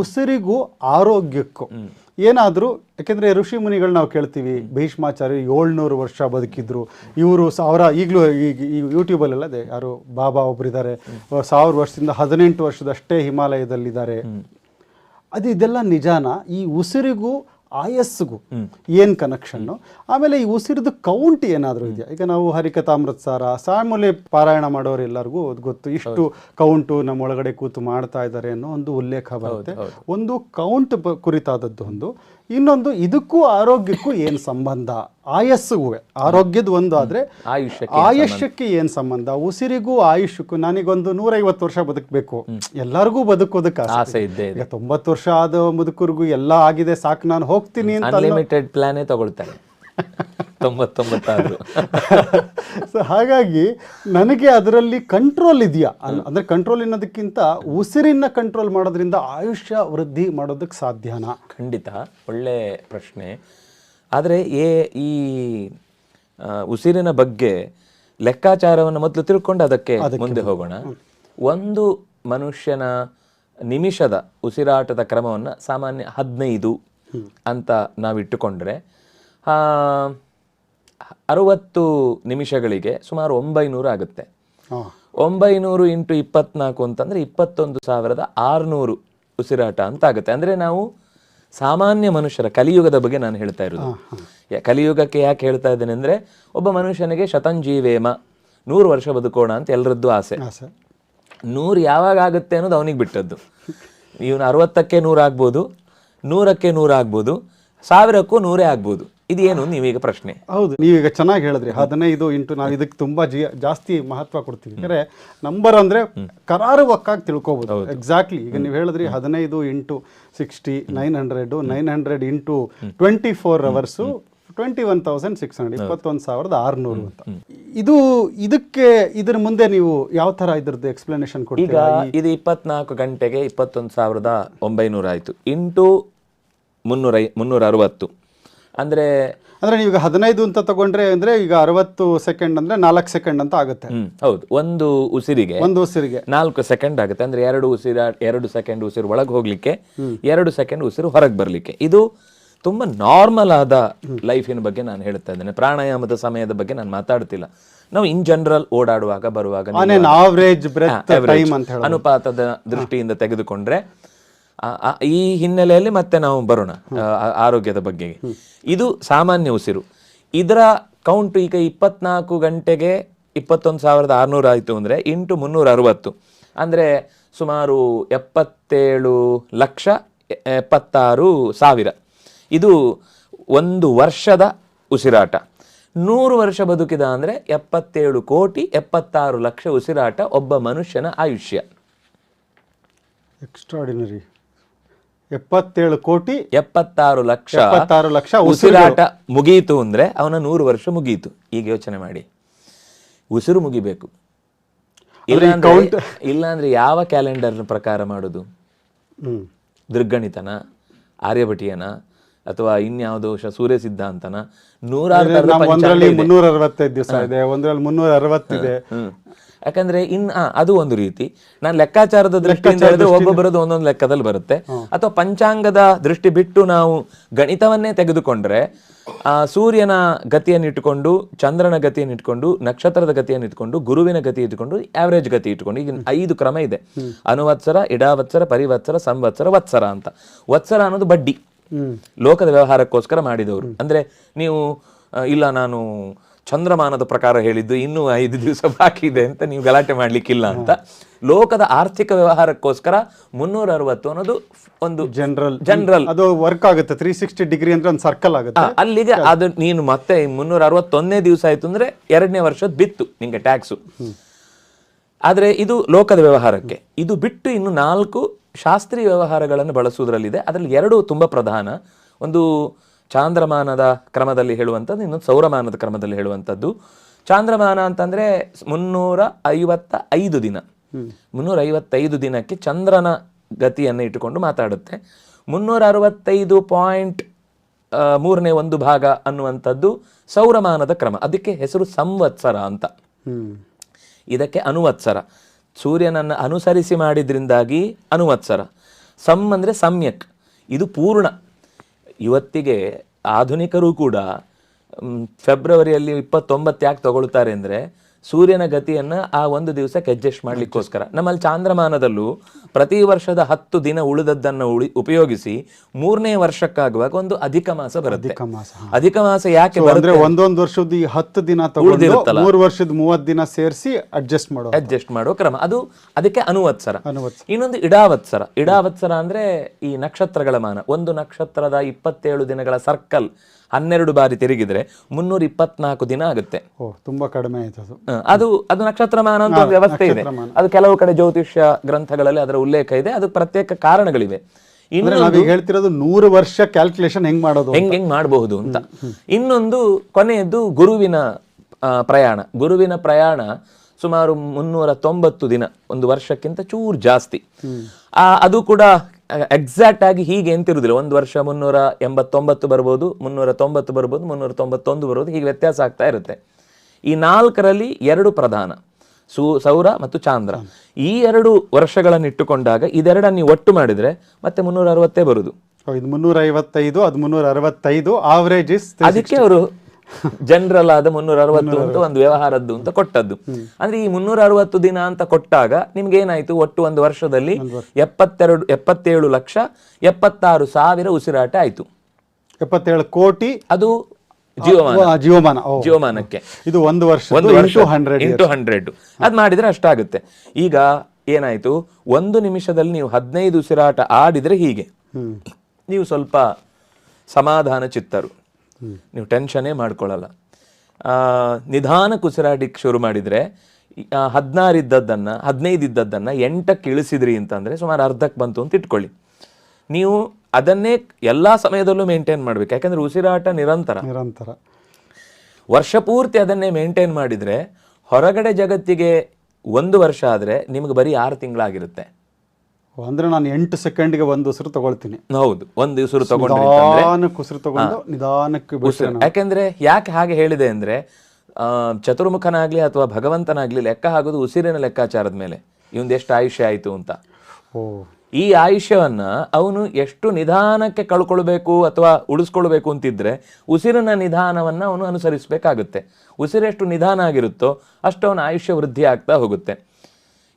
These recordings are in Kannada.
ಉಸಿರಿಗೂ ಆರೋಗ್ಯಕ್ಕೂ. ಏನಾದರೂ ಯಾಕೆಂದರೆ ಋಷಿ ಮುನಿಗಳು ನಾವು ಕೇಳ್ತೀವಿ ಭೀಷ್ಮಾಚಾರ್ಯ ಏಳ್ನೂರು ವರ್ಷ ಬದುಕಿದ್ರು. ಇವರು ಸಾವಿರ ಈಗಲೂ ಈಗ ಈ ಯೂಟ್ಯೂಬಲ್ಲೆಲ್ಲ ಅದೇ ಯಾರು ಬಾಬಾ ಒಬ್ಬರಿದ್ದಾರೆ ಸಾವಿರ ವರ್ಷದಿಂದ ಹದಿನೆಂಟು ವರ್ಷದಷ್ಟೇ ಹಿಮಾಲಯದಲ್ಲಿದ್ದಾರೆ. ಅದು ಇದೆಲ್ಲ ನಿಜಾನ? ಈ ಉಸಿರಿಗೂ ಆಯಸ್ಸಿಗೂ ಏನು ಕನೆಕ್ಷನ್ನು ಆಮೇಲೆ ಈ ಉಸಿರಿದು ಕೌಂಟ್ ಏನಾದರೂ ಇದೆಯಾ? ಈಗ ನಾವು ಹರಿಕಥಾಮೃತಸಾರ ಸಾಮೂಲೆ ಪಾರಾಯಣ ಮಾಡೋರೆಲ್ಲರಿಗೂ ಗೊತ್ತು. ಇಷ್ಟು ಕೌಂಟು ನಮ್ಮ ಒಳಗಡೆ ಕೂತು ಮಾಡ್ತಾ ಇದ್ದಾರೆ ಅನ್ನೋ ಒಂದು ಉಲ್ಲೇಖ ಬರುತ್ತೆ. ಒಂದು ಕೌಂಟ್ ಕುರಿತಾದದ್ದು ಒಂದು. ಇನ್ನೊಂದು ಇದಕ್ಕೂ ಆರೋಗ್ಯಕ್ಕೂ ಏನು ಸಂಬಂಧ? ಆಯಸ್ಸಿಗೂ ಆರೋಗ್ಯದ ಒಂದು ಆದರೆ ಆಯುಷ್ಯಕ್ಕೆ ಆಯುಷ್ಯಕ್ಕೆ ಏನು ಸಂಬಂಧ? ಉಸಿರಿಗೂ ಆಯುಷ್ಯಕ್ಕೂ ನನಗೊಂದು ನೂರೈವತ್ತು ವರ್ಷ ಬದುಕಬೇಕು. ಎಲ್ಲರಿಗೂ ಬದುಕೋದಕ್ಕೆ ಆಸೆ. ಇದ್ದೇ ಇದೆ. ಈಗ ತೊಂಬತ್ತು ವರ್ಷ ಆದ ಮುದುಕರಿಗೂ ಎಲ್ಲ ಆಗಿದೆ ಸಾಕು ನಾನು ಹೋಗ್ತೀನಿ ಅಂತ ಲಿಮಿಟೆಡ್ ಪ್ಲಾನೇ ತಗೊಳ್ತಾರೆ. ತೊಂಬತ್ತೊಂಬತ್ತಾದ್ರು ಸೊ ಹಾಗಾಗಿ ನನಗೆ ಅದರಲ್ಲಿ ಕಂಟ್ರೋಲ್ ಇದೆಯಾ? ಅಂದರೆ ಕಂಟ್ರೋಲ್ ಅನ್ನೋದಕ್ಕಿಂತ ಉಸಿರಿನ ಕಂಟ್ರೋಲ್ ಮಾಡೋದ್ರಿಂದ ಆಯುಷ್ಯ ವೃದ್ಧಿ ಮಾಡೋದಕ್ಕೆ ಸಾಧ್ಯನಾ? ಖಂಡಿತ. ಒಳ್ಳೆ ಪ್ರಶ್ನೆ. ಆದರೆ ಏ ಈ ಉಸಿರಿನ ಬಗ್ಗೆ ಲೆಕ್ಕಾಚಾರವನ್ನು ಮೊದಲು ತಿಳ್ಕೊಂಡು ಅದಕ್ಕೆ ಮುಂದೆ ಹೋಗೋಣ. ಒಂದು ಮನುಷ್ಯನ ನಿಮಿಷದ ಉಸಿರಾಟದ ಕ್ರಮವನ್ನು ಸಾಮಾನ್ಯ ಹದಿನೈದು ಅಂತ ನಾವಿಟ್ಟುಕೊಂಡ್ರೆ ಅರವತ್ತು ನಿಮಿಷಗಳಿಗೆ ಸುಮಾರು ಒಂಬೈನೂರು ಆಗುತ್ತೆ. ಒಂಬೈನೂರು ಇಂಟು ಇಪ್ಪತ್ನಾಲ್ಕು ಅಂತಂದ್ರೆ ಇಪ್ಪತ್ತೊಂದು ಸಾವಿರದ ಆರುನೂರು ಉಸಿರಾಟ ಅಂತ ಆಗುತ್ತೆ ಅಂದ್ರೆ ನಾವು ಸಾಮಾನ್ಯ ಮನುಷ್ಯರ ಕಲಿಯುಗದ ಬಗ್ಗೆ ನಾನು ಹೇಳ್ತಾ ಇರೋದು. ಕಲಿಯುಗಕ್ಕೆ ಯಾಕೆ ಹೇಳ್ತಾ ಇದ್ದೇನೆ ಅಂದ್ರೆ ಒಬ್ಬ ಮನುಷ್ಯನಿಗೆ ಶತಂಜೀವೇಮ ನೂರು ವರ್ಷ ಬದುಕೋಣ ಅಂತ ಎಲ್ಲರದ್ದು ಆಸೆ. ನೂರು ಯಾವಾಗ ಆಗುತ್ತೆ ಅನ್ನೋದು ಅವನಿಗೆ ಬಿಟ್ಟದ್ದು. ಇವನು ಅರವತ್ತಕ್ಕೆ ನೂರಾಗ್ಬೋದು ನೂರಕ್ಕೆ ನೂರು ಆಗ್ಬೋದು ಸಾವಿರಕ್ಕೂ ನೂರೇ ಆಗ್ಬೋದು. ಇದೇನು ನೀವೀಗ ಪ್ರಶ್ನೆ? ಹೌದು ನೀವೀಗ ಚೆನ್ನಾಗಿ ಹೇಳಿದ್ರಿ. ಹದಿನೈದು ಇಂಟು ನಾವು ಇದಕ್ಕೆ ತುಂಬಾ ಜಿ ಜಾಸ್ತಿ ಮಹತ್ವ ಕೊಡ್ತೀವಿ. ಯಾಕಂದ್ರೆ ನಂಬರ್ ಅಂದ್ರೆ ಕರಾರುವಕ್ಕಾಗಿ ತಿಳ್ಕೊಬೋದು. ಎಕ್ಸಾಕ್ಟ್ಲಿ ಈಗ ನೀವು ಹೇಳಿದ್ರಿ ಹದಿನೈದು into sixty nine hundred nine hundred into twenty four hours twenty one thousand six hundred ಇಪ್ಪತ್ತೊಂದು ಸಾವಿರದ ಆರುನೂರು ಅಂತ. ಇದು ಇದಕ್ಕೆ ಇದ್ರ ಮುಂದೆ ನೀವು ಯಾವ ತರ ಇದ್ರದ್ದು ಎಕ್ಸ್ಪ್ಲನೇಷನ್ ಈಗ ಕೊಡ್ತೀರಾ ಇದು ಇಪ್ಪತ್ನಾಲ್ಕು ಗಂಟೆಗೆ ಇಪ್ಪತ್ತೊಂದು ಸಾವಿರದ ಒಂಬೈನೂರ ಆಯಿತು ಇಂಟು ಮುನ್ನೂರ ಮುನ್ನೂರ ಅರವತ್ತು ಅಂದರೆ ಅಂದ್ರೆ ನೀವು ಹದಿನೈದು ಅಂತ ತಗೊಂಡ್ರೆ ಅಂದ್ರೆ ಈಗ ಅರವತ್ತು ಸೆಕೆಂಡ್ ಅಂದ್ರೆ ನಾಲ್ಕು ಸೆಕೆಂಡ್ ಅಂತ ಆಗುತ್ತೆ. ಹೌದು. ಒಂದು ಉಸಿರಿಗೆ ಒಂದು ಉಸಿರಿಗೆ. ನಾಲ್ಕು ಸೆಕೆಂಡ್ ಆಗುತ್ತೆ. ಅಂದ್ರೆ ಎರಡು ಉಸಿರ ಎರಡು ಸೆಕೆಂಡ್ ಉಸಿರು ಒಳಗೆ ಹೋಗ್ಲಿಕ್ಕೆ ಎರಡು ಸೆಕೆಂಡ್ ಉಸಿರು ಹೊರಗೆ ಬರಲಿಕ್ಕೆ. ಇದು ತುಂಬಾ ನಾರ್ಮಲ್ ಆದ ಲೈಫಿನ ಬಗ್ಗೆ ನಾನು ಹೇಳ್ತಾ ಇದ್ದೇನೆ. ಪ್ರಾಣಾಯಾಮದ ಸಮಯದ ಬಗ್ಗೆ ನಾನು ಮಾತಾಡ್ತಿಲ್ಲ. ನಾವು ಇನ್ ಜನರಲ್ ಓಡಾಡುವಾಗ ಬರುವಾಗ ಅನುಪಾತದ ದೃಷ್ಟಿಯಿಂದ ತೆಗೆದುಕೊಂಡ್ರೆ ಈ ಹಿನ್ನೆಲೆಯಲ್ಲಿ ಮತ್ತೆ ನಾವು ಬರೋಣ ಆರೋಗ್ಯದ ಬಗ್ಗೆ. ಇದು ಸಾಮಾನ್ಯ ಉಸಿರು. ಇದರ ಕೌಂಟ್ ಈಗ ಇಪ್ಪತ್ನಾಲ್ಕು ಗಂಟೆಗೆ ಇಪ್ಪತ್ತೊಂದು ಸಾವಿರದ ಆರುನೂರು ಆಯಿತು ಅಂದರೆ ಇಂಟು ಮುನ್ನೂರ ಅರವತ್ತು. ಅಂದರೆ ಸುಮಾರು ಎಪ್ಪತ್ತೇಳು ಲಕ್ಷ ಎಪ್ಪತ್ತಾರು ಸಾವಿರ. ಇದು ಒಂದು ವರ್ಷದ ಉಸಿರಾಟ. ನೂರು ವರ್ಷ ಬದುಕಿದ ಅಂದರೆ ಎಪ್ಪತ್ತೇಳು ಕೋಟಿ ಎಪ್ಪತ್ತಾರು ಲಕ್ಷ ಉಸಿರಾಟ ಒಬ್ಬ ಮನುಷ್ಯನ ಆಯುಷ್ಯ. ಎಕ್ಸ್ಟ್ರಾಡಿನರಿ ಎಪ್ಪತ್ತೇಳು ಕೋಟಿ ಎಪ್ಪತ್ತಾರು ಲಕ್ಷ ಎಪ್ಪತ್ತಾರು ಲಕ್ಷ ಉಸಿರಾಟ ಮುಗಿಯಿತು ಅಂದ್ರೆ ಅವನ ನೂರು ವರ್ಷ ಮುಗಿಯಿತು ಈಗ ಯೋಚನೆ ಮಾಡಿ. ಉಸಿರು ಮುಗಿಬೇಕು. ಇಲ್ಲಾಂದ್ರೆ ಇಲ್ಲಾಂದ್ರೆ ಯಾವ ಕ್ಯಾಲೆಂಡರ್ ಪ್ರಕಾರ ಮಾಡುದು? ದುರ್ಗಣಿತನ ದೃಗ್ಗಣಿತನ ಆರ್ಯಭಟೀಯನ ಅಥವಾ ಇನ್ಯಾವುದೋ ಸೂರ್ಯ ಸಿದ್ಧಾಂತನ? ನೂರಾರು ಒಂದರಲ್ಲಿ. ಮುನ್ನೂರ ಅರವತ್ತೈದು ದಿವಸ ಇದೆ ಒಂದರಲ್ಲಿ ಮುನ್ನೂರ ಅರವತ್ತಿದೆ. ಯಾಕಂದ್ರೆ ಇನ್ ಅದು ಒಂದು ರೀತಿ. ನಾನು ಲೆಕ್ಕಾಚಾರದ ದೃಷ್ಟಿಯಿಂದ ಹೇಳಿದ್ರೆ ಒಬ್ಬೊಬ್ಬರದ್ದು ಒಂದೊಂದು ಲೆಕ್ಕದಲ್ಲಿ ಬರುತ್ತೆ. ಅಥವಾ ಪಂಚಾಂಗದ ದೃಷ್ಟಿ ಬಿಟ್ಟು ನಾವು ಗಣಿತವನ್ನೇ ತೆಗೆದುಕೊಂಡ್ರೆ ಆ ಸೂರ್ಯನ ಗತಿಯನ್ನು ಇಟ್ಟುಕೊಂಡು ಚಂದ್ರನ ಗತಿಯನ್ನು ಇಟ್ಕೊಂಡು ನಕ್ಷತ್ರದ ಗತಿಯನ್ನು ಇಟ್ಕೊಂಡು ಗುರುವಿನ ಗತಿ ಇಟ್ಕೊಂಡು ಆವರೇಜ್ ಗತಿ ಇಟ್ಕೊಂಡು ಈಗ ಐದು ಕ್ರಮ ಇದೆ. ಅನುವತ್ಸರ ಇಡಾವತ್ಸರ ಪರಿವತ್ಸರ ಸಂವತ್ಸರ ವತ್ಸರ ಅಂತ. ವತ್ಸರ ಅನ್ನೋದು ಬಡ್ಡಿ. ಲೋಕದ ವ್ಯವಹಾರಕ್ಕೋಸ್ಕರ ಮಾಡಿದವರು. ಅಂದ್ರೆ ನೀವು ಇಲ್ಲ ನಾನು ಚಂದ್ರಮಾನದ ಪ್ರಕಾರ ಹೇಳಿದ್ದು ಇನ್ನೂ ಐದು ದಿವಸ ಬಾಕಿ ಇದೆ ಅಂತ ನೀವು ಗಲಾಟೆ ಮಾಡಲಿಕ್ಕಿಲ್ಲ ಅಂತ. ಲೋಕದ ಆರ್ಥಿಕ ವ್ಯವಹಾರಕ್ಕೋಸ್ಕರ ಮುನ್ನೂರ ಅರವತ್ತು ಅನ್ನೋದು ಒಂದು ಜನರಲ್ ಜನರಲ್ ಅದು ವರ್ಕ್ ಆಗುತ್ತೆ ತ್ರೀ ಸಿಕ್ಸ್ಟಿ ಡಿಗ್ರಿ ಅಂದ್ರೆ ಒಂದು ಸರ್ಕಲ್ ಆಗುತ್ತೆ. ಅಲ್ಲಿಗೆ ಅದು ನೀನು ಮತ್ತೆ ಮುನ್ನೂರ ಅರವತ್ತೊಂದನೇ ದಿವಸ ಆಯ್ತು ಅಂದ್ರೆ ಎರಡನೇ ವರ್ಷದ ಬಿತ್ತು ನಿಮಗೆ ಟ್ಯಾಕ್ಸು ಆದರೆ ಇದು ಲೋಕದ ವ್ಯವಹಾರಕ್ಕೆ. ಇದು ಬಿಟ್ಟು ಇನ್ನು ನಾಲ್ಕು ಶಾಸ್ತ್ರೀಯ ವ್ಯವಹಾರಗಳನ್ನು ಬಳಸುವುದರಲ್ಲಿದೆ. ಅದರಲ್ಲಿ ಎರಡು ತುಂಬ ಪ್ರಧಾನ. ಒಂದು ಚಾಂದ್ರಮಾನದ ಕ್ರಮದಲ್ಲಿ ಹೇಳುವಂಥದ್ದು ಇನ್ನೊಂದು ಸೌರಮಾನದ ಕ್ರಮದಲ್ಲಿ ಹೇಳುವಂಥದ್ದು. ಚಾಂದ್ರಮಾನ ಅಂತಂದರೆ ಮುನ್ನೂರ ಐವತ್ತ ಐದು ದಿನ. ಮುನ್ನೂರ ಐವತ್ತೈದು ದಿನಕ್ಕೆ ಚಂದ್ರನ ಗತಿಯನ್ನು ಇಟ್ಟುಕೊಂಡು ಮಾತಾಡುತ್ತೆ. ಮುನ್ನೂರ ಅರವತ್ತೈದು ಪಾಯಿಂಟ್ ಮೂರನೇ ಒಂದು ಭಾಗ ಅನ್ನುವಂಥದ್ದು ಸೌರಮಾನದ ಕ್ರಮ. ಅದಕ್ಕೆ ಹೆಸರು ಸಂವತ್ಸರ ಅಂತ. ಇದಕ್ಕೆ ಅನುವತ್ಸರ. ಸೂರ್ಯನನ್ನು ಅನುಸರಿಸಿ ಮಾಡಿದ್ರಿಂದಾಗಿ ಅನುವತ್ಸರ. ಸಮ್ ಅಂದರೆ ಸಮ್ಯಕ್. ಇದು ಪೂರ್ಣ. ಇವತ್ತಿಗೆ ಆಧುನಿಕರು ಕೂಡ ಫೆಬ್ರವರಿಯಲ್ಲಿ ಇಪ್ಪತ್ತೊಂಬತ್ತು ಯಾಕೆ ತಗೊಳ್ತಾರೆ ಅಂದ್ರೆ ಸೂರ್ಯನ ಗತಿಯನ್ನ ಆ ಒಂದು ದಿವಸಕ್ಕೆ ಅಡ್ಜಸ್ಟ್ ಮಾಡ್ಲಿಕ್ಕೋಸ್ಕರ. ನಮ್ಮಲ್ಲಿ ಚಾಂದ್ರಮಾನದಲ್ಲೂ ಪ್ರತಿ ವರ್ಷದ ಹತ್ತು ದಿನ ಉಳಿದದ್ದನ್ನು ಉಳಿ ಉಪಯೋಗಿಸಿ ಮೂರನೇ ವರ್ಷಕ್ಕಾಗುವಾಗ ಒಂದು ಅಧಿಕ ಮಾಸ ಬರುತ್ತೆ. ಅಧಿಕ ಮಾಸ ಅಧಿಕ ಮಾಸ ಯಾಕೆ ಬರುತ್ತೆ? ಒಂದೊಂದು ವರ್ಷದ ಈ ಹತ್ತು ದಿನ ಮೂರು ವರ್ಷದ ಮೂವತ್ತು ದಿನ ಸೇರಿಸಿ ಅಡ್ಜಸ್ಟ್ ಮಾಡೋ ಅಡ್ಜಸ್ಟ್ ಮಾಡೋ ಕ್ರಮ. ಅದು ಅದಕ್ಕೆ ಅನುವತ್ಸರ. ಇನ್ನೊಂದು ಇಡಾವತ್ಸರ. ಇಡಾವತ್ಸರ ಅಂದ್ರೆ ಈ ನಕ್ಷತ್ರಗಳ ಮಾನ. ಒಂದು ನಕ್ಷತ್ರದ ಇಪ್ಪತ್ತೇಳು ದಿನಗಳ ಸರ್ಕಲ್ ಹನ್ನೆರಡು ಬಾರಿ ತಿರುಗಿದ್ರೆ ಮುನ್ನೂರ ಇಪ್ಪತ್ನಾಲ್ಕು ದಿನ ಆಗುತ್ತೆ. ಓ ತುಂಬಾ ಕಡಿಮೆ ಆಯ್ತು ಅದು. ಅದು ಅದು ನಕ್ಷತ್ರಮಾನ ಅಂತ ಒಂದು ವ್ಯವಸ್ಥೆ ಇದೆ. ಅದು ಕೆಲವು ಕಡೆ ಜ್ಯೋತಿಷ್ಯ ಗ್ರಂಥಗಳಲ್ಲಿ ಅದರ ಉಲ್ಲೇಖ ಇದೆ. ಅದಕ್ಕೆ ಪ್ರತ್ಯೇಕ ಕಾರಣಗಳಿವೆ. ಇನ್ನು ನಾವೀಗ ಹೇಳ್ತಿರೋದು ನೂರು ವರ್ಷ ಕ್ಯಾಲ್ಕುಲೇಷನ್ ಹೆಂಗ್ ಮಾಡೋದು ಹೆಂಗ್ ಹೆಂಗ್ ಮಾಡಬಹುದು ಅಂತ. ಇನ್ನೊಂದು ಕೊನೆಯದ್ದು ಗುರುವಿನ ಪ್ರಯಾಣ. ಗುರುವಿನ ಪ್ರಯಾಣ ಸುಮಾರು ಮುನ್ನೂರ ತೊಂಬತ್ತು ದಿನ. ಒಂದು ವರ್ಷಕ್ಕಿಂತ ಚೂರು ಜಾಸ್ತಿ. ಆ, ಅದು ಕೂಡ ಎಕ್ಸಾಕ್ಟ್ ಆಗಿ ಹೀಗೆ ಎಂತಿರುವುದಿಲ್ಲ ಒಂದು ವರ್ಷ ಮುನ್ನೂರ ಎಂಬತ್ತೊಂಬತ್ತು ಬರ್ಬೋದು ಮುನ್ನೂರ ತೊಂಬತ್ತು ಬರ್ಬೋದು ಮುನ್ನೂರ ತೊಂಬತ್ತೊಂದು ಬರ್ಬೋದು ಹೀಗೆ ವ್ಯತ್ಯಾಸ ಆಗ್ತಾ ಇರುತ್ತೆ. ಈ ನಾಲ್ಕರಲ್ಲಿ ಎರಡು ಪ್ರಧಾನ ಸೂ ಸೌರ ಮತ್ತು ಚಾಂದ್ರ. ಈ ಎರಡು ವರ್ಷಗಳನ್ನು ಇಟ್ಟುಕೊಂಡಾಗ ಇದೆರಡನ್ನು ನೀವು ಒಟ್ಟು ಮಾಡಿದ್ರೆ ಮತ್ತೆ ಮುನ್ನೂರ ಅರವತ್ತೇ ಬರುದು. ಇದು ಮುನ್ನೂರ ಐವತ್ತೈದು ಅದು ಮುನ್ನೂರ ಅರವತ್ತೈದು ಆವರೇಜ್ ಅದಕ್ಕೆ ಅವರು ಜನರಲ್ ಆದ ಮುನ್ನೂರ ಅರವತ್ತು ಅಂತ ಒಂದು ವ್ಯವಹಾರದ್ದು ಅಂತ ಕೊಟ್ಟದ್ದು. ಅಂದ್ರೆ ಈ ಮುನ್ನೂರ ಅರವತ್ತು ದಿನ ಅಂತ ಕೊಟ್ಟಾಗ ನಿಮ್ಗೆ ಏನಾಯ್ತು? ಒಟ್ಟು ಒಂದು ವರ್ಷದಲ್ಲಿ ಎಪ್ಪತ್ತೆರಡು ಎಪ್ಪತ್ತೇಳು ಲಕ್ಷ ಎಪ್ಪತ್ತಾರು ಸಾವಿರ ಉಸಿರಾಟ ಆಯ್ತು. ಎಪ್ಪತ್ತೇಳು ಕೋಟಿ ಅದು ಜೀವಮಾನ. ಜೀವಮಾನ. ಜೀವಮಾನಕ್ಕೆ. ಇದು ಒಂದು ವರ್ಷ ಒಂದು ವರ್ಷ ಹಂಡ್ರೆಡ್ ಇಂಟು ಹಂಡ್ರೆಡ್ ಅದ್ ಮಾಡಿದ್ರೆ ಅಷ್ಟಾಗುತ್ತೆ. ಈಗ ಏನಾಯ್ತು? ಒಂದು ನಿಮಿಷದಲ್ಲಿ ನೀವು ಹದಿನೈದು ಉಸಿರಾಟ ಆಡಿದ್ರೆ ಹೀಗೆ. ನೀವು ಸ್ವಲ್ಪ ಸಮಾಧಾನ ಚಿತ್ತರು ನೀವು ಟೆನ್ಷನೇ ಮಾಡ್ಕೊಳ್ಳಲ್ಲ. ಆ, ನಿಧಾನಕ್ಕೆ ಉಸಿರಾಡಿಕ್ಕೆ ಶುರು ಮಾಡಿದರೆ ಹದಿನಾರು ಇದ್ದದ್ದನ್ನು ಹದಿನೈದು ಇದ್ದದ್ದನ್ನು ಎಂಟಕ್ಕೆ ಇಳಿಸಿದ್ರಿ ಅಂತಂದರೆ ಸುಮಾರು ಅರ್ಧಕ್ಕೆ ಬಂತು ಅಂತ ಇಟ್ಕೊಳ್ಳಿ. ನೀವು ಅದನ್ನೇ ಎಲ್ಲ ಸಮಯದಲ್ಲೂ ಮೇಂಟೈನ್ ಮಾಡಬೇಕು. ಯಾಕಂದರೆ ಉಸಿರಾಟ ನಿರಂತರ. ನಿರಂತರ. ವರ್ಷ ಪೂರ್ತಿ ಅದನ್ನೇ ಮೇಂಟೈನ್ ಮಾಡಿದರೆ ಹೊರಗಡೆ ಜಗತ್ತಿಗೆ ಒಂದು ವರ್ಷ ಆದರೆ ನಿಮಗೆ ಬರೀ ಆರು ತಿಂಗಳಾಗಿರುತ್ತೆ. ಅಂದ್ರೆ ನಾನು ಎಂಟು ಸೆಕೆಂಡ್ಗೆ ಒಂದು ಉಸಿರು ತಗೊಳ್ತೀನಿ. ಹೌದು ಒಂದು ಉಸಿರು ತಗೊಂಡ್ರಿ ಅಂತಂದ್ರೆ ನಿಧಾನಕ್ಕೆ ಉಸಿರು ತಗೊಂಡು ನಿಧಾನಕ್ಕೆ ಬಿಡ್ತೀನಿ ಯಾಕೆಂದ್ರೆ ಯಾಕೆ ಹಾಗೆ ಹೇಳಿದೆ ಅಂದ್ರೆ ಆ, ಚತುರ್ಮುಖನಾಗ್ಲಿ ಅಥವಾ ಭಗವಂತನಾಗ್ಲಿ ಲೆಕ್ಕ ಹಾಕೋದು ಉಸಿರಿನ ಲೆಕ್ಕಾಚಾರದ ಮೇಲೆ. ಇವಂದು ಎಷ್ಟು ಆಯುಷ್ಯ ಆಯ್ತು ಅಂತ. ಓ. ಈ ಆಯುಷ್ಯವನ್ನ ಅವನು ಎಷ್ಟು ನಿಧಾನಕ್ಕೆ ಕಳ್ಕೊಳ್ಬೇಕು ಅಥವಾ ಉಳಿಸ್ಕೊಳ್ಬೇಕು ಅಂತಿದ್ರೆ ಉಸಿರಿನ ನಿಧಾನವನ್ನ ಅವನು ಅನುಸರಿಸಬೇಕಾಗುತ್ತೆ. ಉಸಿರೆಷ್ಟು ನಿಧಾನ ಆಗಿರುತ್ತೋ ಅಷ್ಟು ಅವನ ಆಯುಷ್ಯ ವೃದ್ಧಿ ಆಗ್ತಾ ಹೋಗುತ್ತೆ.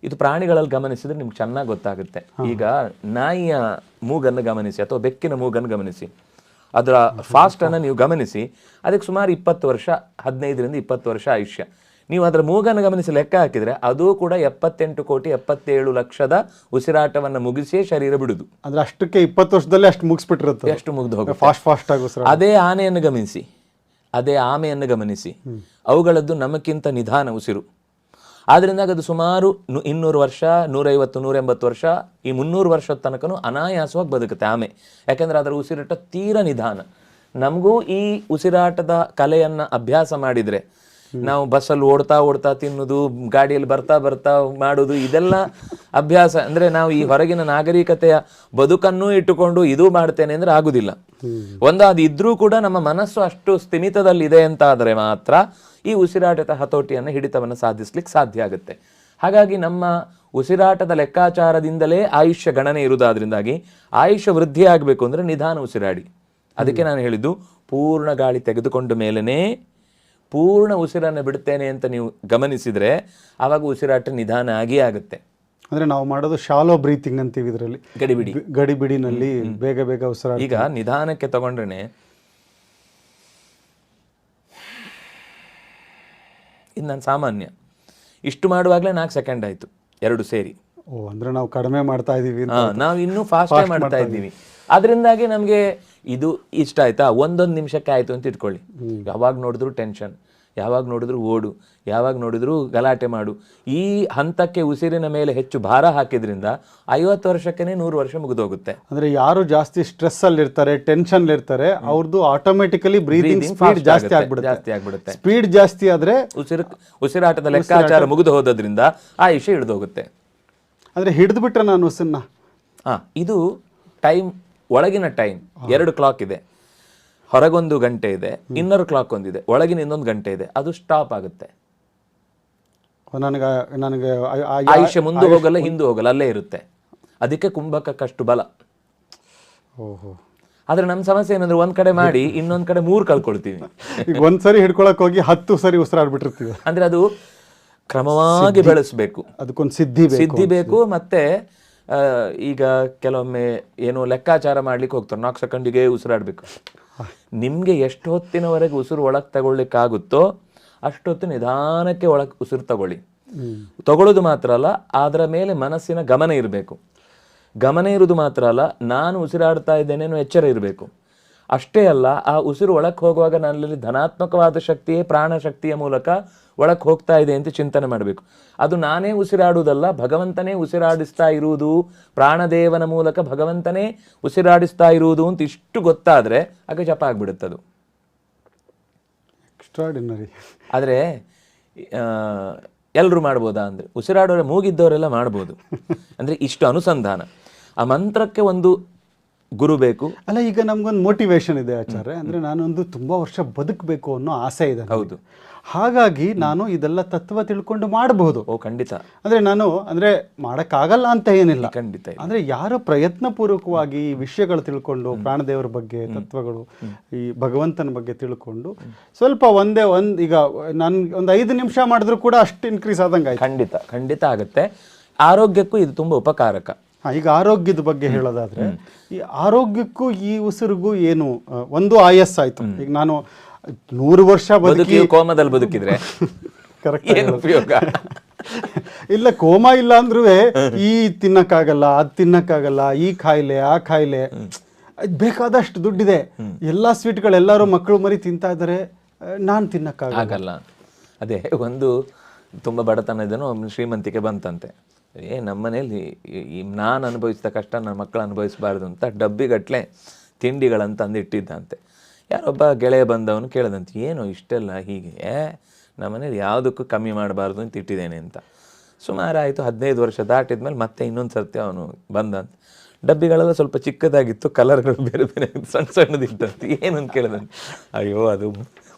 ಇದು ಪ್ರಾಣಿಗಳಲ್ಲಿ ಗಮನಿಸಿದ್ರೆ ನಿಮ್ಗೆ ಚೆನ್ನಾಗಿ ಗೊತ್ತಾಗುತ್ತೆ. ಈಗ ನಾಯಿಯ ಮೂಗನ್ನು ಗಮನಿಸಿ ಅಥವಾ ಬೆಕ್ಕಿನ ಮೂಗನ್ನು ಗಮನಿಸಿ. ಅದರ ಫಾಸ್ಟ್ ಅನ್ನು ನೀವು ಗಮನಿಸಿ. ಅದಕ್ಕೆ ಸುಮಾರು ಇಪ್ಪತ್ತು ವರ್ಷ ಹದಿನೈದರಿಂದ ಇಪ್ಪತ್ತು ವರ್ಷ ಆಯುಷ್ಯ. ನೀವು ಅದರ ಮೂಗನ್ನು ಗಮನಿಸಿ ಲೆಕ್ಕ ಹಾಕಿದ್ರೆ ಅದು ಕೂಡ ಎಪ್ಪತ್ತೆಂಟು ಕೋಟಿ ಎಪ್ಪತ್ತೇಳು ಲಕ್ಷದ ಉಸಿರಾಟವನ್ನು ಮುಗಿಸಿಯೇ ಶರೀರ ಬಿಡುದು. ಅಂದ್ರೆ ಅಷ್ಟಕ್ಕೆ ಇಪ್ಪತ್ತು ವರ್ಷದಲ್ಲಿ ಅಷ್ಟು ಮುಗಿಸ್ಬಿಟ್ಟಿರುತ್ತೆ ಎಷ್ಟು ಮುಗಿದು ಹೋಗಿ ಫಾಸ್ಟ್ ಫಾಸ್ಟ್ ಆಗಿ ಅದೇ ಆನೆಯನ್ನು ಗಮನಿಸಿ. ಅದೇ ಆಮೆಯನ್ನು ಗಮನಿಸಿ. ಅವುಗಳದ್ದು ನಮಗಿಂತ ನಿಧಾನ ಉಸಿರು. ಆದ್ರಿಂದ ಅದು ಸುಮಾರು ಇನ್ನೂರು ವರ್ಷ ನೂರೈವತ್ತು ನೂರೆಂಬತ್ತು ವರ್ಷ ಈ ಮುನ್ನೂರು ವರ್ಷದ ತನಕನು ಅನಾಯಾಸವಾಗಿ ಬದುಕುತ್ತೆ ಆಮೆ. ಯಾಕಂದ್ರೆ ಅದರ ಉಸಿರಾಟ ತೀರ ನಿಧಾನ. ನಮಗೂ ಈ ಉಸಿರಾಟದ ಕಲೆಯನ್ನ ಅಭ್ಯಾಸ ಮಾಡಿದ್ರೆ ನಾವು ಬಸ್ಸಲ್ಲಿ ಓಡ್ತಾ ಓಡ್ತಾ ತಿನ್ನುದು ಗಾಡಿಯಲ್ಲಿ ಬರ್ತಾ ಬರ್ತಾ ಮಾಡುದು ಇದೆಲ್ಲ ಅಭ್ಯಾಸ. ಅಂದ್ರೆ ನಾವು ಈ ಹೊರಗಿನ ನಾಗರಿಕತೆಯ ಬದುಕನ್ನೂ ಇಟ್ಟುಕೊಂಡು ಇದು ಮಾಡ್ತೇನೆ ಅಂದ್ರೆ ಆಗುದಿಲ್ಲ. ಒಂದು ಅದು ಇದ್ರೂ ಕೂಡ ನಮ್ಮ ಮನಸ್ಸು ಅಷ್ಟು ಸ್ಥಿಮಿತದಲ್ಲಿದೆ ಅಂತ ಆದ್ರೆ ಮಾತ್ರ ಈ ಉಸಿರಾಟದ ಹತೋಟಿಯನ್ನು ಹಿಡಿತವನ್ನು ಸಾಧಿಸ್ಲಿಕ್ಕೆ ಸಾಧ್ಯ ಆಗುತ್ತೆ. ಹಾಗಾಗಿ ನಮ್ಮ ಉಸಿರಾಟದ ಲೆಕ್ಕಾಚಾರದಿಂದಲೇ ಆಯುಷ್ಯ ಗಣನೆ ಇರುವುದಾದ್ರಿಂದಾಗಿ ಆಯುಷ್ಯ ವೃದ್ಧಿ ಆಗಬೇಕು ಅಂದ್ರೆ ನಿಧಾನ ಉಸಿರಾಡಿ. ಅದಕ್ಕೆ ನಾನು ಹೇಳಿದ್ದು ಪೂರ್ಣ ಗಾಳಿ ತೆಗೆದುಕೊಂಡ ಮೇಲೇ ಪೂರ್ಣ ಉಸಿರನ್ನು ಬಿಡ್ತೇನೆ ಅಂತ ನೀವು ಗಮನಿಸಿದ್ರೆ ಆವಾಗ ಉಸಿರಾಟ ನಿಧಾನ ಆಗಿಯೇ ಆಗುತ್ತೆ. ಅಂದರೆ ನಾವು ಮಾಡೋದು ಶಾಲೋ ಬ್ರೀತಿಂಗ್ ಅಂತೀವಿ ಇದರಲ್ಲಿ. ಗಡಿಬಿಡಿ. ಗಡಿಬಿಡಿನಲ್ಲಿ ಬೇಗ ಬೇಗ ಉಸಿರಾಟ ಈಗ ನಿಧಾನಕ್ಕೆ ತಗೊಂಡ್ರೆ ಇದು ನಾನು ಸಾಮಾನ್ಯ. ಇಷ್ಟು ಮಾಡುವಾಗಲೇ ನಾಲ್ಕು ಸೆಕೆಂಡ್ ಆಯ್ತು ಎರಡು ಸೇರಿ. ಓ ಅಂದ್ರೆ ನಾವು ಕಡಿಮೆ ಮಾಡ್ತಾ ಇದೀವಿ ಅಂತ. ನಾವು ಇನ್ನೂ ಫಾಸ್ಟ್ ಮಾಡ್ತಾ ಇದ್ದೀವಿ. ಅದರಿಂದಾಗಿ ನಮಗೆ ಇದು ಇಷ್ಟ ಆಯ್ತಾ? ಒಂದೊಂದು ನಿಮಿಷಕ್ಕೆ ಆಯ್ತು ಅಂತ ಇಟ್ಕೊಳ್ಳಿ. ಯಾವಾಗ ನೋಡಿದ್ರು ಟೆನ್ಷನ್ ಯಾವಾಗ ನೋಡಿದ್ರು ಓಡು ಯಾವಾಗ ನೋಡಿದ್ರು ಗಲಾಟೆ ಮಾಡು. ಈ ಹಂತಕ್ಕೆ ಉಸಿರಿನ ಮೇಲೆ ಹೆಚ್ಚು ಭಾರ ಹಾಕಿದ್ರಿಂದ ಐವತ್ತು ವರ್ಷಕ್ಕೇ ನೂರು ವರ್ಷ ಮುಗಿದೋಗುತ್ತೆ. ಅಂದ್ರೆ ಯಾರು ಜಾಸ್ತಿ ಸ್ಟ್ರೆಸ್ ಅಲ್ಲಿ ಇರ್ತಾರೆ ಟೆನ್ಷನ್ ಇರ್ತಾರೆ ಅವ್ರದ್ದು ಆಟೋಮೆಟಿಕಲಿ ಬ್ರೀದಿಂಗ್ ಸ್ಪೀಡ್ ಜಾಸ್ತಿ ಆಗ್ಬಿಡುತ್ತೆ. ಜಾಸ್ತಿ ಆಗ್ಬಿಡುತ್ತೆ. ಸ್ಪೀಡ್ ಜಾಸ್ತಿ ಆದ್ರೆ ಉಸಿರು ಉಸಿರಾಟದ ಲೆಕ್ಕಾಚಾರ ಮುಗಿದು ಹೋದ್ರಿಂದ ಇಳಿದ ಹೋಗುತ್ತೆ ಅಂದ್ರೆ ಹಿಡಿದು ಬಿಟ್ರೆ ನಾನು ಉಸಿರನ್ನ? ಹಾ ಇದು ಟೈಮ್ ಒಳಗಿನ ಟೈಮ್ ಎರಡು ಕ್ಲಾಕ್ ಇದೆ. ಹೊರಗೊಂದು ಗಂಟೆ ಇದೆ ಇನ್ನರ್ ಕ್ಲಾಕ್ ಒಂದಿದೆ ಒಳಗಿನ ಇನ್ನೊಂದು ಗಂಟೆ ಇದೆ ಅದು ಸ್ಟಾಪ್ ಆಗುತ್ತೆ. ನನಗೆ ನನಗೆ ಆಯುಷ್ಯ ಮುಂದೆ ಹೋಗಲ್ಲ ಹಿಂದೆ ಹೋಗಲ್ಲ ಅಲ್ಲೇ ಇರುತ್ತೆ. ಅದಕ್ಕೆ ಕುಂಭಕಷ್ಟು ಬಲ. ಓಹೋ. ಆದ್ರೆ ನಮ್ಮ ಸಮಸ್ಯೆ ಏನಂದ್ರೆ ಒಂದ್ ಕಡೆ ಮಾಡಿ ಇನ್ನೊಂದ್ ಕಡೆ ಮೂರ್ ಕಳ್ಕೊಳ್ತೀವಿ. ಈಗ ಒಂದ್ಸರಿ ಹಿಡ್ಕೊಳಕ್ ಹೋಗಿ ಹತ್ತು ಸರಿ ಉಸಿರಾಡ್ಬಿಟ್ಟಿರ್ತೀವಿ. ಅಂದ್ರೆ ಅದು ಕ್ರಮವಾಗಿ ಬೆಳೆಸಬೇಕು. ಅದಕ್ಕೊಂದು ಸಿದ್ಧಿ ಬೇಕು ಸಿದ್ಧಿ ಬೇಕು ಮತ್ತೆ ಈಗ ಕೆಲವೊಮ್ಮೆ ಏನು ಲೆಕ್ಕಾಚಾರ ಮಾಡ್ಲಿಕ್ಕೆ ಹೋಗ್ತಾರೆ ನಾಲ್ಕು ಸೆಕೆಂಡಿಗೆ ಉಸಿರಾಡ್ಬೇಕು. ನಿಮ್ಗೆ ಎಷ್ಟು ಹೊತ್ತಿನವರೆಗೆ ಉಸಿರು ಒಳಗೆ ತಗೊಳ್ಳಿಕ್ಕಾಗುತ್ತೋ ಅಷ್ಟೊತ್ತು ನಿಧಾನಕ್ಕೆ ಒಳಗೆ ಉಸಿರು ತಗೊಳ್ಳಿ. ತಗೊಳ್ಳೋದು ಮಾತ್ರ ಅಲ್ಲ ಅದರ ಮೇಲೆ ಮನಸ್ಸಿನ ಗಮನ ಇರಬೇಕು. ಗಮನ ಇರುವುದು ಮಾತ್ರ ಅಲ್ಲ ನಾನು ಉಸಿರಾಡ್ತಾ ಇದ್ದೇನೆ ಎಚ್ಚರ ಇರಬೇಕು. ಅಷ್ಟೇ ಅಲ್ಲ ಆ ಉಸಿರು ಒಳಕ್ಕೆ ಹೋಗುವಾಗ ನನ್ನಲ್ಲಿ ಧನಾತ್ಮಕವಾದ ಶಕ್ತಿಯೇ ಪ್ರಾಣ ಶಕ್ತಿಯ ಮೂಲಕ ಒಳಕ್ಕೆ ಹೋಗ್ತಾ ಇದೆ ಅಂತ ಚಿಂತನೆ ಮಾಡಬೇಕು. ಅದು ನಾನೇ ಉಸಿರಾಡುವುದಲ್ಲ ಭಗವಂತನೇ ಉಸಿರಾಡಿಸ್ತಾ ಇರುವುದು ಪ್ರಾಣದೇವನ ಮೂಲಕ ಭಗವಂತನೇ ಉಸಿರಾಡಿಸ್ತಾ ಇರುವುದು ಅಂತ ಇಷ್ಟು ಗೊತ್ತಾದ್ರೆ ಆಗ ಜಪ ಆಗ್ಬಿಡುತ್ತದು ಎಕ್ಸ್ಟ್ರಾಡಿನರಿ ಆದರೆ ಎಲ್ಲರೂ ಮಾಡ್ಬೋದಾ ಅಂದರೆ ಉಸಿರಾಡೋರೆ ಮೂಗಿದ್ದವರೆಲ್ಲ ಮಾಡ್ಬೋದು. ಅಂದರೆ ಇಷ್ಟು ಅನುಸಂಧಾನ. ಆ ಮಂತ್ರಕ್ಕೆ ಒಂದು ಗುರು ಬೇಕು? ಅಲ್ಲ ಈಗ ನಮ್ಗೊಂದು ಮೋಟಿವೇಶನ್ ಇದೆ ಆಚಾರ್ಯ. ಅಂದ್ರೆ ನಾನೊಂದು ತುಂಬಾ ವರ್ಷ ಬದುಕಬೇಕು ಅನ್ನೋ ಆಸೆ ಇದೆ ಹೌದು. ಹಾಗಾಗಿ ನಾನು ಇದೆಲ್ಲ ತತ್ವ ತಿಳ್ಕೊಂಡು ಮಾಡಬಹುದು ಓ ಖಂಡಿತ. ಅಂದ್ರೆ ನಾನು ಅಂದ್ರೆ ಮಾಡಕ್ಕಾಗಲ್ಲ ಅಂತ ಏನಿಲ್ಲ. ಖಂಡಿತ. ಅಂದ್ರೆ ಯಾರು ಪ್ರಯತ್ನ ಪೂರ್ವಕವಾಗಿ ಈ ವಿಷಯಗಳು ತಿಳ್ಕೊಂಡು ಪ್ರಾಣದೇವರ ಬಗ್ಗೆ ತತ್ವಗಳು ಈ ಭಗವಂತನ ಬಗ್ಗೆ ತಿಳ್ಕೊಂಡು ಸ್ವಲ್ಪ ಒಂದೇ ಒಂದ್ ಈಗ ನನ್ ಒಂದ್ ಐದು ನಿಮಿಷ ಮಾಡಿದ್ರು ಕೂಡ ಅಷ್ಟು ಇನ್ಕ್ರೀಸ್ ಆದಂಗೆ ಖಂಡಿತ ಖಂಡಿತ ಆಗುತ್ತೆ. ಆರೋಗ್ಯಕ್ಕೂ ಇದು ತುಂಬ ಉಪಕಾರಕ. ಈಗ ಆರೋಗ್ಯದ ಬಗ್ಗೆ ಹೇಳೋದಾದ್ರೆ ಈ ಆರೋಗ್ಯಕ್ಕೂ ಈ ಉಸಿರಿಗೂ ಏನು ಒಂದು ಆಯಸ್ ಆಯ್ತು ಈಗ ನಾನು ನೂರು ವರ್ಷ ಬದುಕಿ ಕೋಮದಲ್ಲಿ ಬದುಕಿದ್ರೆ ಕರೆಕ್ಟ್ ಉಪಯೋಗ? ಇಲ್ಲ ಕೋಮಾ ಇಲ್ಲ ಅಂದ್ರೂ ಈ ತಿನ್ನಕ್ಕಾಗಲ್ಲ ಅದ್ ತಿನ್ನಕ್ಕಾಗಲ್ಲ ಈ ಕಾಯಿಲೆ ಆ ಕಾಯಿಲೆ ಅದ್ ಬೇಕಾದಷ್ಟು ದುಡ್ಡಿದೆ. ಎಲ್ಲಾ ಸ್ವೀಟ್ಗಳು ಎಲ್ಲರೂ ಮಕ್ಕಳು ಮರಿ ತಿಂತಾ ಇದ್ದಾರೆ ನಾನು ತಿನ್ನಕ್ಕಾಗಲ್ಲ. ಅದೇ ಒಂದು ತುಂಬಾ ಬಡತನ ಇದನ್ನು ಶ್ರೀಮಂತಿಕೆ ಬಂತಂತೆ. ಏ ನಮ್ಮನೇಲಿ ನಾನು ಅನುಭವಿಸಿದ ಕಷ್ಟ ನನ್ನ ಮಕ್ಕಳು ಅನುಭವಿಸಬಾರ್ದು ಅಂತ ಡಬ್ಬಿಗಟ್ಟಲೆ ತಿಂಡಿಗಳಂತ ಅಂದಿಟ್ಟಿದ್ದಂತೆ ಯಾರೊಬ್ಬ ಗೆಳೆಯ ಬಂದವನು ಕೇಳಿದಂತೆ, ಏನು ಇಷ್ಟೆಲ್ಲ ಹೀಗೆ? ಏ ನಮ್ಮನೇಲಿ ಯಾವುದಕ್ಕೂ ಕಮ್ಮಿ ಮಾಡಬಾರ್ದು ಅಂತ ಇಟ್ಟಿದ್ದೇನೆ ಅಂತ. ಸುಮಾರು ಆಯಿತು ಹದಿನೈದು ವರ್ಷ ದಾಟಿದ ಮೇಲೆ ಮತ್ತೆ ಇನ್ನೊಂದು ಸರ್ತಿ ಅವನು ಬಂದಂತೆ. ಡಬ್ಬಿಗಳೆಲ್ಲ ಸ್ವಲ್ಪ ಚಿಕ್ಕದಾಗಿತ್ತು, ಕಲರ್ಗಳು ಬೇರೆ ಬೇರೆ ಸಣ್ಣ ಸಣ್ಣದಿತ್ತಂತೆ. ಏನು ಅಂತ ಕೇಳಿದಂತೆ, ಅಯ್ಯೋ, ಅದು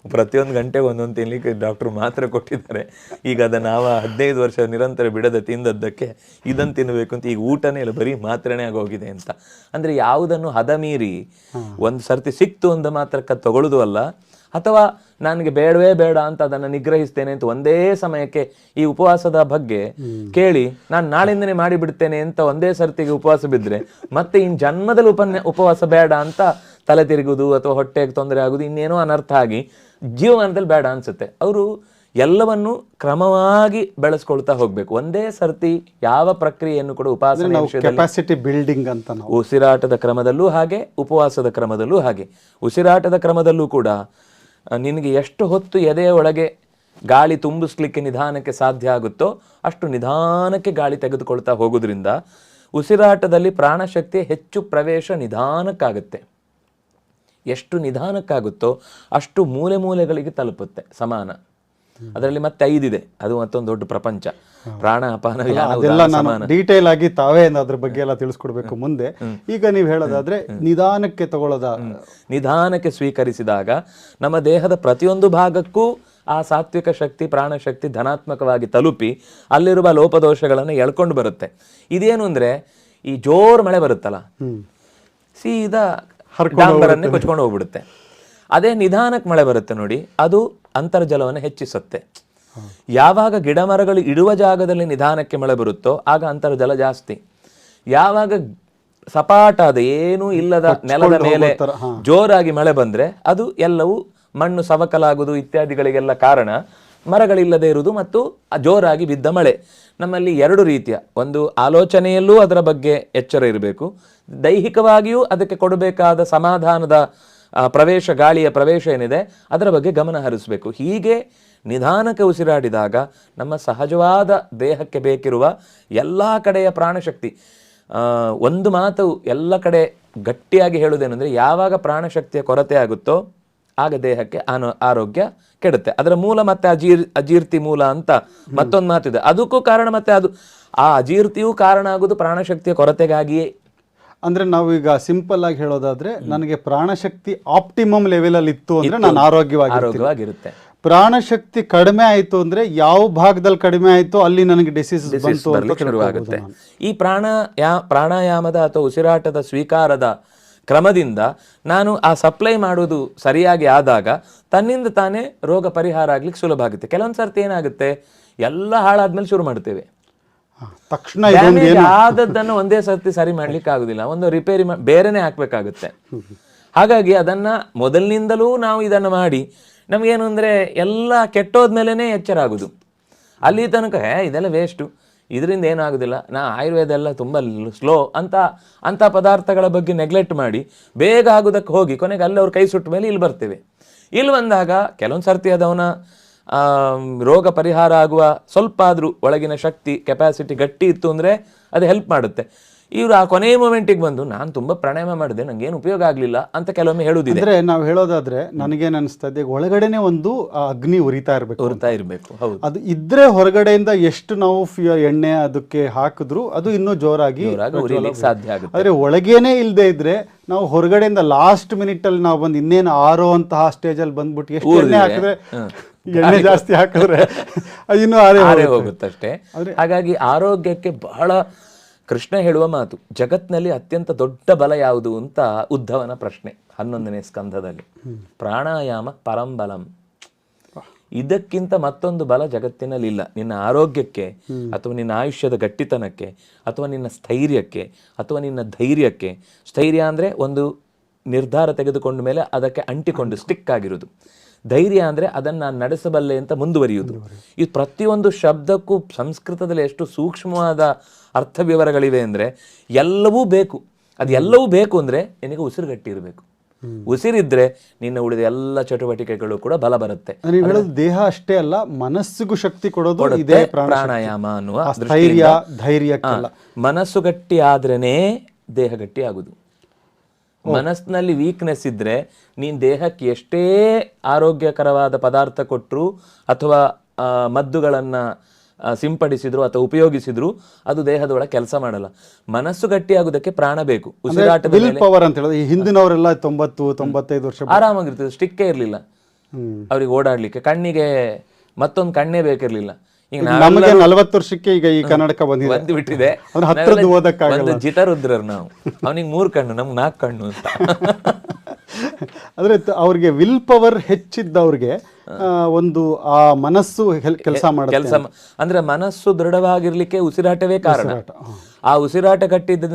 ಪ್ರತಿಯೊಂದು ಗಂಟೆಗೆ ಒಂದೊಂದು ತಿನ್ಲಿಕ್ಕೆ ಡಾಕ್ಟ್ರು ಮಾತ್ರ ಕೊಟ್ಟಿದ್ದಾರೆ. ಈಗ ಅದನ್ನು ನಾವು ಹದಿನೈದು ವರ್ಷ ನಿರಂತರ ಬಿಡದೆ ತಿಂದದ್ದಕ್ಕೆ ಇದನ್ನು ತಿನ್ನಬೇಕು ಅಂತ ಈಗ ಊಟನೇ ಇಲ್ಲ ಬರೀ ಮಾತ್ರನೇ ಆಗೋಗಿದೆ ಅಂತ. ಅಂದರೆ ಯಾವುದನ್ನು ಹದ ಮೀರಿ ಒಂದು ಸರ್ತಿ ಸಿಕ್ತು ಅಂತ ಮಾತ್ರಕ್ಕೆ ತಗೊಳ್ಳೋದು ಅಲ್ಲ ಅಥವಾ ನನಗೆ ಬೇಡವೇ ಬೇಡ ಅಂತ ಅದನ್ನು ನಿಗ್ರಹಿಸ್ತೇನೆ ಅಂತ ಒಂದೇ ಸಮಯಕ್ಕೆ ಈ ಉಪವಾಸದ ಬಗ್ಗೆ ಕೇಳಿ ನಾನು ನಾಳಿಂದನೇ ಮಾಡಿಬಿಡ್ತೇನೆ ಅಂತ ಒಂದೇ ಸರ್ತಿಗೆ ಉಪವಾಸ ಬಿದ್ದರೆ ಮತ್ತೆ ಇನ್ನು ಜನ್ಮದಲ್ಲಿ ಉಪನ್ಯ ಉಪವಾಸ ಬೇಡ ಅಂತ ತಲೆ ತಿರುಗುದು ಅಥವಾ ಹೊಟ್ಟೆಗೆ ತೊಂದರೆ ಆಗುದು ಇನ್ನೇನೋ ಅನರ್ಥ ಆಗಿ ಜೀವನದಲ್ಲಿ ಬೇಡ ಅನ್ಸುತ್ತೆ. ಅವರು ಎಲ್ಲವನ್ನು ಕ್ರಮವಾಗಿ ಬೆಳೆಸ್ಕೊಳ್ತಾ ಹೋಗ್ಬೇಕು. ಒಂದೇ ಸರ್ತಿ ಯಾವ ಪ್ರಕ್ರಿಯೆಯನ್ನು ಕೂಡ ಉಪವಾಸ ಕೆಪಾಸಿಟಿ ಬಿಲ್ಡಿಂಗ್ ಅಂತ ಉಸಿರಾಟದ ಕ್ರಮದಲ್ಲೂ ಹಾಗೆ ಉಪವಾಸದ ಕ್ರಮದಲ್ಲೂ ಹಾಗೆ. ಉಸಿರಾಟದ ಕ್ರಮದಲ್ಲೂ ಕೂಡ ನಿನಗೆ ಎಷ್ಟು ಹೊತ್ತು ಎದೆಯ ಒಳಗೆ ಗಾಳಿ ತುಂಬಿಸ್ಲಿಕ್ಕೆ ನಿಧಾನಕ್ಕೆ ಸಾಧ್ಯ ಆಗುತ್ತೋ ಅಷ್ಟು ನಿಧಾನಕ್ಕೆ ಗಾಳಿ ತೆಗೆದುಕೊಳ್ತಾ ಹೋಗೋದ್ರಿಂದ ಉಸಿರಾಟದಲ್ಲಿ ಪ್ರಾಣಶಕ್ತಿ ಹೆಚ್ಚು ಪ್ರವೇಶ ನಿಧಾನಕ್ಕಾಗುತ್ತೆ. ಎಷ್ಟು ನಿಧಾನಕ್ಕಾಗುತ್ತೋ ಅಷ್ಟು ಮೂಲೆ ಮೂಲೆಗಳಿಗೆ ತಲುಪುತ್ತೆ ಸಮಾನ. ಅದರಲ್ಲಿ ಮತ್ತೆ ಐದಿದೆ. ಅದು ಮತ್ತೊಂದು ದೊಡ್ಡ ಪ್ರಪಂಚ. ಪ್ರಾಣ ಅಪಾನ ಡೀಟೇಲ್ ಆಗಿ ತಾವೇ ಅದ್ರ ಬಗ್ಗೆ ಎಲ್ಲ ತಿಳಿಸ್ಕೊಡ್ಬೇಕು ಮುಂದೆ. ಈಗ ನೀವು ಹೇಳೋದಾದ್ರೆ ನಿಧಾನಕ್ಕೆ ತಗೊಳ್ಳೋದ. ನಿಧಾನಕ್ಕೆ ಸ್ವೀಕರಿಸಿದಾಗ ನಮ್ಮ ದೇಹದ ಪ್ರತಿಯೊಂದು ಭಾಗಕ್ಕೂ ಆ ಸಾತ್ವಿಕ ಶಕ್ತಿ ಪ್ರಾಣಶಕ್ತಿ ಧನಾತ್ಮಕವಾಗಿ ತಲುಪಿ ಅಲ್ಲಿರುವ ಲೋಪದೋಷಗಳನ್ನು ಎಳ್ಕೊಂಡು ಬರುತ್ತೆ. ಇದೇನು ಅಂದ್ರೆ ಈ ಜೋರ್ ಮಳೆ ಬರುತ್ತಲ್ಲ? ಸೀದಾ ಡಾಂಬರನ್ನೇ ಕೊಚ್ಕೊಂಡು ಹೋಗ್ಬಿಡುತ್ತೆ. ಅದೇ ನಿಧಾನಕ್ಕೆ ಮಳೆ ಬರುತ್ತೆ ನೋಡಿ ಅದು ಅಂತರ್ಜಲವನ್ನು ಹೆಚ್ಚಿಸುತ್ತೆ. ಯಾವಾಗ ಗಿಡ ಮರಗಳು ಇಡುವ ಜಾಗದಲ್ಲಿ ನಿಧಾನಕ್ಕೆ ಮಳೆ ಬರುತ್ತೋ ಆಗ ಅಂತರ್ಜಲ ಜಾಸ್ತಿ. ಯಾವಾಗ ಸಪಾಟಾದ ಏನೂ ಇಲ್ಲದ ನೆಲದ ಮೇಲೆ ಜೋರಾಗಿ ಮಳೆ ಬಂದ್ರೆ ಅದು ಎಲ್ಲವೂ ಮಣ್ಣು ಸವಕಲಾಗುವುದು ಇತ್ಯಾದಿಗಳಿಗೆಲ್ಲ ಕಾರಣ. ಮರಗಳಿಲ್ಲದೆ ಇರುವುದು ಮತ್ತು ಜೋರಾಗಿ ಬಿದ್ದ ಮಳೆ. ನಮ್ಮಲ್ಲಿ ಎರಡು ರೀತಿಯ. ಒಂದು ಆಲೋಚನೆಯಲ್ಲೂ ಅದರ ಬಗ್ಗೆ ಎಚ್ಚರ ಇರಬೇಕು. ದೈಹಿಕವಾಗಿಯೂ ಅದಕ್ಕೆ ಕೊಡಬೇಕಾದ ಸಮಾಧಾನದ ಪ್ರವೇಶ, ಗಾಳಿಯ ಪ್ರವೇಶ ಏನಿದೆ, ಅದರ ಬಗ್ಗೆ ಗಮನ ಹರಿಸಬೇಕು. ಹೀಗೆ ನಿಧಾನಕ್ಕೆ ಉಸಿರಾಡಿದಾಗ ನಮ್ಮ ಸಹಜವಾದ ದೇಹಕ್ಕೆ ಬೇಕಿರುವ ಎಲ್ಲ ಕಡೆಯ ಪ್ರಾಣಶಕ್ತಿ ಒಂದು ಮಾತು ಎಲ್ಲ ಕಡೆ ಗಟ್ಟಿಯಾಗಿ ಹೇಳುವುದೇನೆಂದರೆ, ಯಾವಾಗ ಪ್ರಾಣಶಕ್ತಿಯ ಕೊರತೆ ಆಗುತ್ತೋ ಆಗ ದೇಹಕ್ಕೆ ಆನೋ ಆರೋಗ್ಯ ಕೆಡುತ್ತೆ. ಅದರ ಮೂಲ ಮತ್ತೆ ಅಜೀರ್ ಅಜೀರ್ತಿ ಮೂಲ ಅಂತ ಮತ್ತೊಂದು ಮಾತಿದೆ ಅದಕ್ಕೂ ಕಾರಣ ಮತ್ತೆ ಅದು ಆ ಅಜೀರ್ತಿಯೂ ಕಾರಣ ಆಗುವುದು ಪ್ರಾಣಶಕ್ತಿಯ ಕೊರತೆಗಾಗಿಯೇ. ಅಂದ್ರೆ ನಾವು ಈಗ ಸಿಂಪಲ್ ಆಗಿ ಹೇಳೋದಾದ್ರೆ ನನಗೆ ಪ್ರಾಣಶಕ್ತಿ ಆಪ್ಟಿಮಮ್ ಲೆವೆಲ್ ಅಲ್ಲಿ ಇತ್ತು ಅಂದ್ರೆ ನಾನು ಆರೋಗ್ಯವಾಗಿ ಆರೋಗ್ಯವಾಗಿರುತ್ತೆ. ಪ್ರಾಣಶಕ್ತಿ ಕಡಿಮೆ ಆಯಿತು ಅಂದ್ರೆ ಯಾವ ಭಾಗದಲ್ಲಿ ಕಡಿಮೆ ಆಯಿತು ಅಲ್ಲಿ ನನಗೆ ಡಿಸೀಸ್ ಶುರುವಾಗುತ್ತೆ. ಈ ಪ್ರಾಣ ಯಾ ಪ್ರಾಣಾಯಾಮದ ಅಥವಾ ಉಸಿರಾಟದ ಸ್ವೀಕಾರದ ಕ್ರಮದಿಂದ ನಾನು ಆ ಸಪ್ಲೈ ಮಾಡೋದು ಸರಿಯಾಗಿ ಆದಾಗ ತನ್ನಿಂದ ತಾನೇ ರೋಗ ಪರಿಹಾರ ಆಗ್ಲಿಕ್ಕೆ ಸುಲಭ ಆಗುತ್ತೆ. ಕೆಲವೊಂದು ಸರ್ತಿ ಏನಾಗುತ್ತೆ? ಎಲ್ಲ ಹಾಳಾದ್ಮೇಲೆ ಶುರು ಮಾಡ್ತೇವೆ ತಕ್ಷಣ ಆದದ್ದನ್ನು ಒಂದೇ ಸರ್ತಿ ಸರಿ ಮಾಡ್ಲಿಕ್ಕೆ ಆಗುದಿಲ್ಲ. ಒಂದು ರಿಪೇರಿ ಬೇರೆನೆ ಹಾಕ್ಬೇಕಾಗುತ್ತೆ. ಹಾಗಾಗಿ ಅದನ್ನ ಮೊದಲಿನಿಂದಲೂ ನಾವು ಇದನ್ನ ಮಾಡಿ ನಮಗೇನು ಅಂದ್ರೆ ಎಲ್ಲ ಕೆಟ್ಟೋದ್ಮೇಲೆನೆ ಎಚ್ಚರ ಆಗುದು. ಅಲ್ಲಿ ತನಕ "ಹೇ, ಇದೆಲ್ಲ ವೇಸ್ಟು ಇದರಿಂದ ಏನಾಗೋದಿಲ್ಲ, ನಾ ಆಯುರ್ವೇದ ಎಲ್ಲ ತುಂಬ ಸ್ಲೋ ಅಂತ ಅಂಥ ಪದಾರ್ಥಗಳ ಬಗ್ಗೆ ನೆಗ್ಲೆಕ್ಟ್ ಮಾಡಿ ಬೇಗ ಆಗೋದಕ್ಕೆ ಹೋಗಿ ಕೊನೆಗೆ ಅಲ್ಲಿ ಅವ್ರ ಕೈ ಸುಟ್ಟ ಮೇಲೆ ಇಲ್ಲಿ ಬರ್ತೇವೆ. ಇಲ್ಲಿ ಬಂದಾಗ ಕೆಲವೊಂದು ಸರ್ತಿ ಅದವನ ರೋಗ ಪರಿಹಾರ ಆಗುವ ಸ್ವಲ್ಪ ಆದರೂ ಒಳಗಿನ ಶಕ್ತಿ ಕೆಪಾಸಿಟಿ ಗಟ್ಟಿ ಇತ್ತು ಅಂದರೆ ಅದು ಹೆಲ್ಪ್ ಮಾಡುತ್ತೆ. ಇವರು ಆ ಕೊನೆಯ ಮೂಮೆಂಟಿಗೆ ಬಂದು ನಾನು ತುಂಬಾ ಪ್ರಾಣಾಯಾಮ ಮಾಡಿದೆ ನಂಗೇನು ಉಪಯೋಗ ಆಗಲಿಲ್ಲ ಅಂತ ಕೆಲವೊಮ್ಮೆ ಹೇಳುವುದಿದೆ ಅಂದ್ರೆ ನಾವು ಹೇಳೋದಾದ್ರೆ ನನಗೇನು ಅನಿಸ್ತದೆ ಒಳಗಡೆನೆ ಒಂದು ಅಗ್ನಿ ಉರಿತಾ ಇರಬೇಕು ಉರಿತಾ ಇರಬೇಕು ಹೌದು. ಅದು ಇದ್ರೆ ಹೊರಗಡೆಯಿಂದ ಎಷ್ಟು ನಾವು ಎಣ್ಣೆ ಅದಕ್ಕೆ ಹಾಕಿದ್ರು ಅದು ಇನ್ನೂ ಜೋರಾಗಿ ಸಾಧ್ಯ ಆಗುತ್ತೆ. ಆದರೆ ಒಳಗೇನೆ ಇಲ್ಲದೆ ಇದ್ರೆ ನಾವು ಹೊರಗಡೆಯಿಂದ ಲಾಸ್ಟ್ ಮಿನಿಟ್ ಅಲ್ಲಿ ನಾವು ಬಂದು ಇನ್ನೇನು ಆರೋ ಅಂತಹ ಸ್ಟೇಜ್ ಅಲ್ಲಿ ಬಂದ್ಬಿಟ್ಟು ಎಷ್ಟು ಎಣ್ಣೆ ಹಾಕಿದ್ರೆ ಎಣ್ಣೆ ಜಾಸ್ತಿ ಹಾಕಿದ್ರೆ ಇನ್ನೂ ಆರೇ ಹೋಗುತ್ತಷ್ಟೇ. ಹಾಗಾಗಿ ಆರೋಗ್ಯಕ್ಕೆ ಬಹಳ ಕೃಷ್ಣ ಹೇಳುವ ಮಾತು, ಜಗತ್ನಲ್ಲಿ ಅತ್ಯಂತ ದೊಡ್ಡ ಬಲ ಯಾವುದು ಅಂತ ಉದ್ಧವನ ಪ್ರಶ್ನೆ ಹನ್ನೊಂದನೇ ಸ್ಕಂಧದಲ್ಲಿ. ಪ್ರಾಣಾಯಾಮ ಪರಂಬಲಂ ಇದಕ್ಕಿಂತ ಮತ್ತೊಂದು ಬಲ ಜಗತ್ತಿನಲ್ಲಿ ಇಲ್ಲ ನಿನ್ನ ಆರೋಗ್ಯಕ್ಕೆ, ಅಥವಾ ನಿನ್ನ ಆಯುಷ್ಯದ ಗಟ್ಟಿತನಕ್ಕೆ, ಅಥವಾ ನಿನ್ನ ಸ್ಥೈರ್ಯಕ್ಕೆ, ಅಥವಾ ನಿನ್ನ ಧೈರ್ಯಕ್ಕೆ. ಸ್ಥೈರ್ಯ ಅಂದ್ರೆ ಒಂದು ನಿರ್ಧಾರ ತೆಗೆದುಕೊಂಡ ಮೇಲೆ ಅದಕ್ಕೆ ಅಂಟಿಕೊಂಡು ಸ್ಟಿಕ್ ಆಗಿರುವುದು. ಧೈರ್ಯ ಅಂದ್ರೆ ಅದನ್ನ ನಾನು ನಡೆಸಬಲ್ಲೆ ಅಂತ ಮುಂದುವರಿಯುವುದು. ಈ ಪ್ರತಿಯೊಂದು ಶಬ್ದಕ್ಕೂ ಸಂಸ್ಕೃತದಲ್ಲಿ ಎಷ್ಟು ಸೂಕ್ಷ್ಮವಾದ ಅರ್ಥ ವಿವರಗಳಿವೆ ಅಂದ್ರೆ ಎಲ್ಲವೂ ಬೇಕು. ಅದೆಲ್ಲವೂ ಎಲ್ಲವೂ ಬೇಕು ಅಂದ್ರೆ ನಿನಗೆ ಉಸಿರುಗಟ್ಟಿ ಇರಬೇಕು. ಉಸಿರಿದ್ರೆ ನಿನ್ನ ಉಳಿದ ಎಲ್ಲ ಚಟುವಟಿಕೆಗಳು ಕೂಡ ಬಲ ಬರುತ್ತೆ. ದೇಹ ಅಷ್ಟೇ ಅಲ್ಲ ಮನಸ್ಸಿಗೂ ಶಕ್ತಿ ಕೊಡೋದು ಇದೇ ಪ್ರಾಣಾಯಾಮ ಅನ್ನುವ ಧೈರ್ಯ ಧೈರ್ಯ ಮನಸ್ಸು ಗಟ್ಟಿ ಆದ್ರೇನೆ ದೇಹ ಗಟ್ಟಿ ಆಗುದು. ಮನಸ್ಸಿನಲ್ಲಿ ವೀಕ್ನೆಸ್ ಇದ್ರೆ ನೀನ್ ದೇಹಕ್ಕೆ ಎಷ್ಟೇ ಆರೋಗ್ಯಕರವಾದ ಪದಾರ್ಥ ಕೊಟ್ಟರು ಅಥವಾ ಮದ್ದುಗಳನ್ನ ಸಿಂಪಡಿಸಿದ್ರು ಅಥವಾ ಉಪಯೋಗಿಸಿದ್ರು ಅದು ದೇಹದೊಳಗೆ ಕೆಲಸ ಮಾಡಲ್ಲ. ಮನಸ್ಸು ಗಟ್ಟಿ ಆಗೋದಕ್ಕೆ ಪ್ರಾಣ ಬೇಕು. ಉಸಿರಾಟದಲ್ಲಿ ಪವರ್ ಅಂತ ಹೇಳಿದ್ರೆ ಹಿಂದಿನವರೆಲ್ಲ ತೊಂಬತ್ತು ತೊಂಬತ್ತೈದು ವರ್ಷ ಆರಾಮಾಗಿರ್ತದೆ ಸ್ಟಿಕ್ಕೇ ಇರ್ಲಿಲ್ಲ. ಅವ್ರಿಗೆ ಓಡಾಡ್ಲಿಕ್ಕೆ ಕಣ್ಣಿಗೆ ಮತ್ತೊಂದು ಕಣ್ಣೇ ಬೇಕಿರ್ಲಿಲ್ಲ. ಈಗ ನಮಗೆ ನಲವತ್ತು ವರ್ಷಕ್ಕೆ ಈಗ ಈ ಕನ್ನಡಕ ಬಂದಿದೆ. ಬಂದು ಬಿಟ್ಟಿದೆ ಓದಕ್ಕಾಗಲ್ಲ ಜಿತರುದ್ರರು ನಾವು. ಅವನಿಗೆ ಮೂರ್ ಕಣ್ಣು ನಮ್ಗೆ ನಾಲ್ಕು ಕಣ್ಣು ಅಂತ. ಅಂದ್ರೆ ಅವ್ರಿಗೆ ವಿಲ್ ಪವರ್ ಹೆಚ್ಚಿದ್ದವ್ರಿಗೆ ಒಂದು ಆ ಮನಸ್ಸು ಕೆಲಸ ಮಾಡ ಕೆಲಸ ಅಂದ್ರೆ ಮನಸ್ಸು ದೃಢವಾಗಿರ್ಲಿಕ್ಕೆ ಉಸಿರಾಟವೇ ಕಾರಣ. ಆ ಉಸಿರಾಟ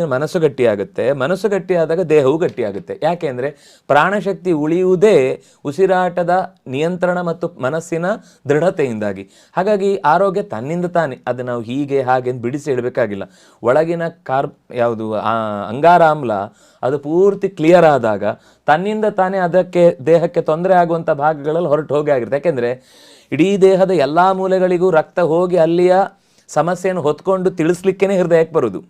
ಮನಸ್ಸು ಗಟ್ಟಿ ಆಗುತ್ತೆ ಮನಸ್ಸು ಗಟ್ಟಿ ಆದಾಗ ದೇಹವು ಗಟ್ಟಿ ಆಗುತ್ತೆ ಯಾಕೆಂದ್ರೆ ಪ್ರಾಣಶಕ್ತಿ ಉಳಿಯುವುದೇ ಉಸಿರಾಟದ ನಿಯಂತ್ರಣ ಮತ್ತು ಮನಸ್ಸಿನ ದೃಢತೆಯಿಂದಾಗಿ. ಹಾಗಾಗಿ ಆರೋಗ್ಯ ತನ್ನಿಂದ ತಾನೇ. ಅದು ನಾವು ಹೀಗೆ, ಹಾಗೆ ಬಿಡಿಸಿ ಹೇಳಬೇಕಾಗಿಲ್ಲ. ಒಳಗಿನ ಕಾರ್ ಯಾವುದು ಅಂಗಾರಾಮ್ಲ, ಅದು ಪೂರ್ತಿ ಕ್ಲಿಯರ್ ಆದಾಗ ತನ್ನಿಂದ ತಾನೇ ಅದಕ್ಕೆ, ದೇಹಕ್ಕೆ ತೊಂದರೆ ಆಗುವಂಥ ಭಾಗಗಳಲ್ಲಿ ಹೊರಟು ಹೋಗಿ ಆಗಿರುತ್ತೆ. ಯಾಕೆಂದ್ರೆ ಇಡೀ ದೇಹದ ಎಲ್ಲಾ ಮೂಲೆಗಳಿಗೂ ರಕ್ತ ಹೋಗಿ ಅಲ್ಲಿಯ ಸಮಸ್ಯೆಯನ್ನು ಹೊತ್ಕೊಂಡು ತಿಳಿಸ್ಲಿಕ್ಕೇನೆ ಹೃದಯಕ್ಕೆ ಬರುದು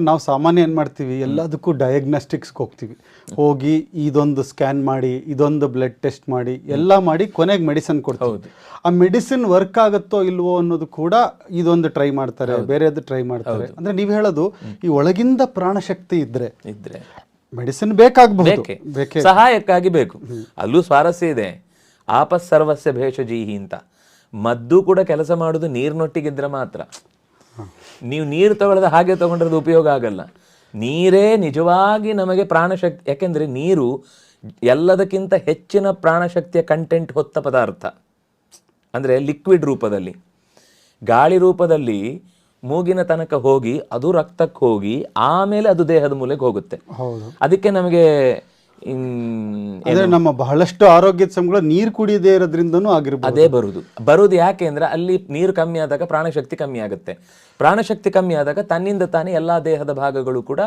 ನಾವು ಸಾಮಾನ್ಯ ಏನು ಮಾಡ್ತೀವಿ ಎಲ್ಲದಕ್ಕೂ ಡಯಾಗ್ನೋಸ್ಟಿಕ್ಸ್ಗೆ ಹೋಗ್ತೀವಿ. ಹೋಗಿ ಇದೊಂದು ಸ್ಕ್ಯಾನ್ ಮಾಡಿ ಇದೊಂದು ಬ್ಲಡ್ ಟೆಸ್ಟ್ ಮಾಡಿ ಎಲ್ಲ ಮಾಡಿ ಕೊನೆಗೆ ಮೆಡಿಸಿನ್ ಕೊಡ್ತೀವಿ. ಆ ಮೆಡಿಸಿನ್ ವರ್ಕ್ ಆಗುತ್ತೋ ಇಲ್ವೋ ಅನ್ನೋದು ಕೂಡ ಇದೊಂದು ಟ್ರೈ ಮಾಡ್ತಾರೆ ಬೇರೆದು ಟ್ರೈ ಮಾಡ್ತಾರೆ. ಅಂದ್ರೆ ನೀವು ಹೇಳೋದು ಈ ಒಳಗಿಂದ ಪ್ರಾಣಶಕ್ತಿ ಇದ್ದರೆ ಇದ್ರೆ ಮೆಡಿಸಿನ್ ಬೇಕಾಗಬಹುದು. ಬೇಕೆ. ಬೇಕೆ. ಸಹಾಯಕ್ಕಾಗಿ ಬೇಕು. ಅಲ್ಲೂ ಸ್ವಾರಸ್ಯ ಇದೆ. ಆಪಸ್ ಸರ್ವಸ್ಯ ಭೇಷಜೀಹಿ ಅಂತ. ಮದ್ದು ಕೂಡ ಕೆಲಸ ಮಾಡುದು ನೀರಿನೊಟ್ಟಿಗಿದ್ರೆ ಮಾತ್ರ. ನೀವು ನೀರು ತಗೊಳ್ಳೋದು ಹಾಗೆ ತಗೊಂಡ್ರದ್ದು ಉಪಯೋಗ ಆಗಲ್ಲ. ನೀರೇ ನಿಜವಾಗಿ ನಮಗೆ ಪ್ರಾಣಶಕ್ತಿ ಯಾಕೆಂದ್ರೆ ನೀರು ಎಲ್ಲದಕ್ಕಿಂತ ಹೆಚ್ಚಿನ ಪ್ರಾಣಶಕ್ತಿಯ ಕಂಟೆಂಟ್ ಹೊತ್ತ ಪದಾರ್ಥ. ಅಂದ್ರೆ ಲಿಕ್ವಿಡ್ ರೂಪದಲ್ಲಿ. ಗಾಳಿ ರೂಪದಲ್ಲಿ ಮೂಗಿನ ತನಕ ಹೋಗಿ ಅದು ರಕ್ತಕ್ಕೆ ಹೋಗಿ ಆಮೇಲೆ ಅದು ದೇಹದ ಮೂಲೆಗೆ ಹೋಗುತ್ತೆ. ಅದಕ್ಕೆ ನಮಗೆ ಅಂದ್ರೆ ನಮ್ಮ ಬಹಳಷ್ಟು ಆರೋಗ್ಯದ ಸಮಯಗಳು ನೀರು ಕುಡಿಯದೇ ಇರೋದ್ರಿಂದನೂ ಆಗಿರ್ಬೋದು. ಅದೇ ಬರುದು. ಬರುದು ಯಾಕೆ ಅಂದ್ರೆ ಅಲ್ಲಿ ನೀರು ಕಮ್ಮಿ ಆದಾಗ ಪ್ರಾಣಶಕ್ತಿ ಕಮ್ಮಿ ಆಗುತ್ತೆ. ಪ್ರಾಣಶಕ್ತಿ ಕಮ್ಮಿ ಆದಾಗ ತನ್ನಿಂದ ತಾನೇ ಎಲ್ಲಾ ದೇಹದ ಭಾಗಗಳು ಕೂಡ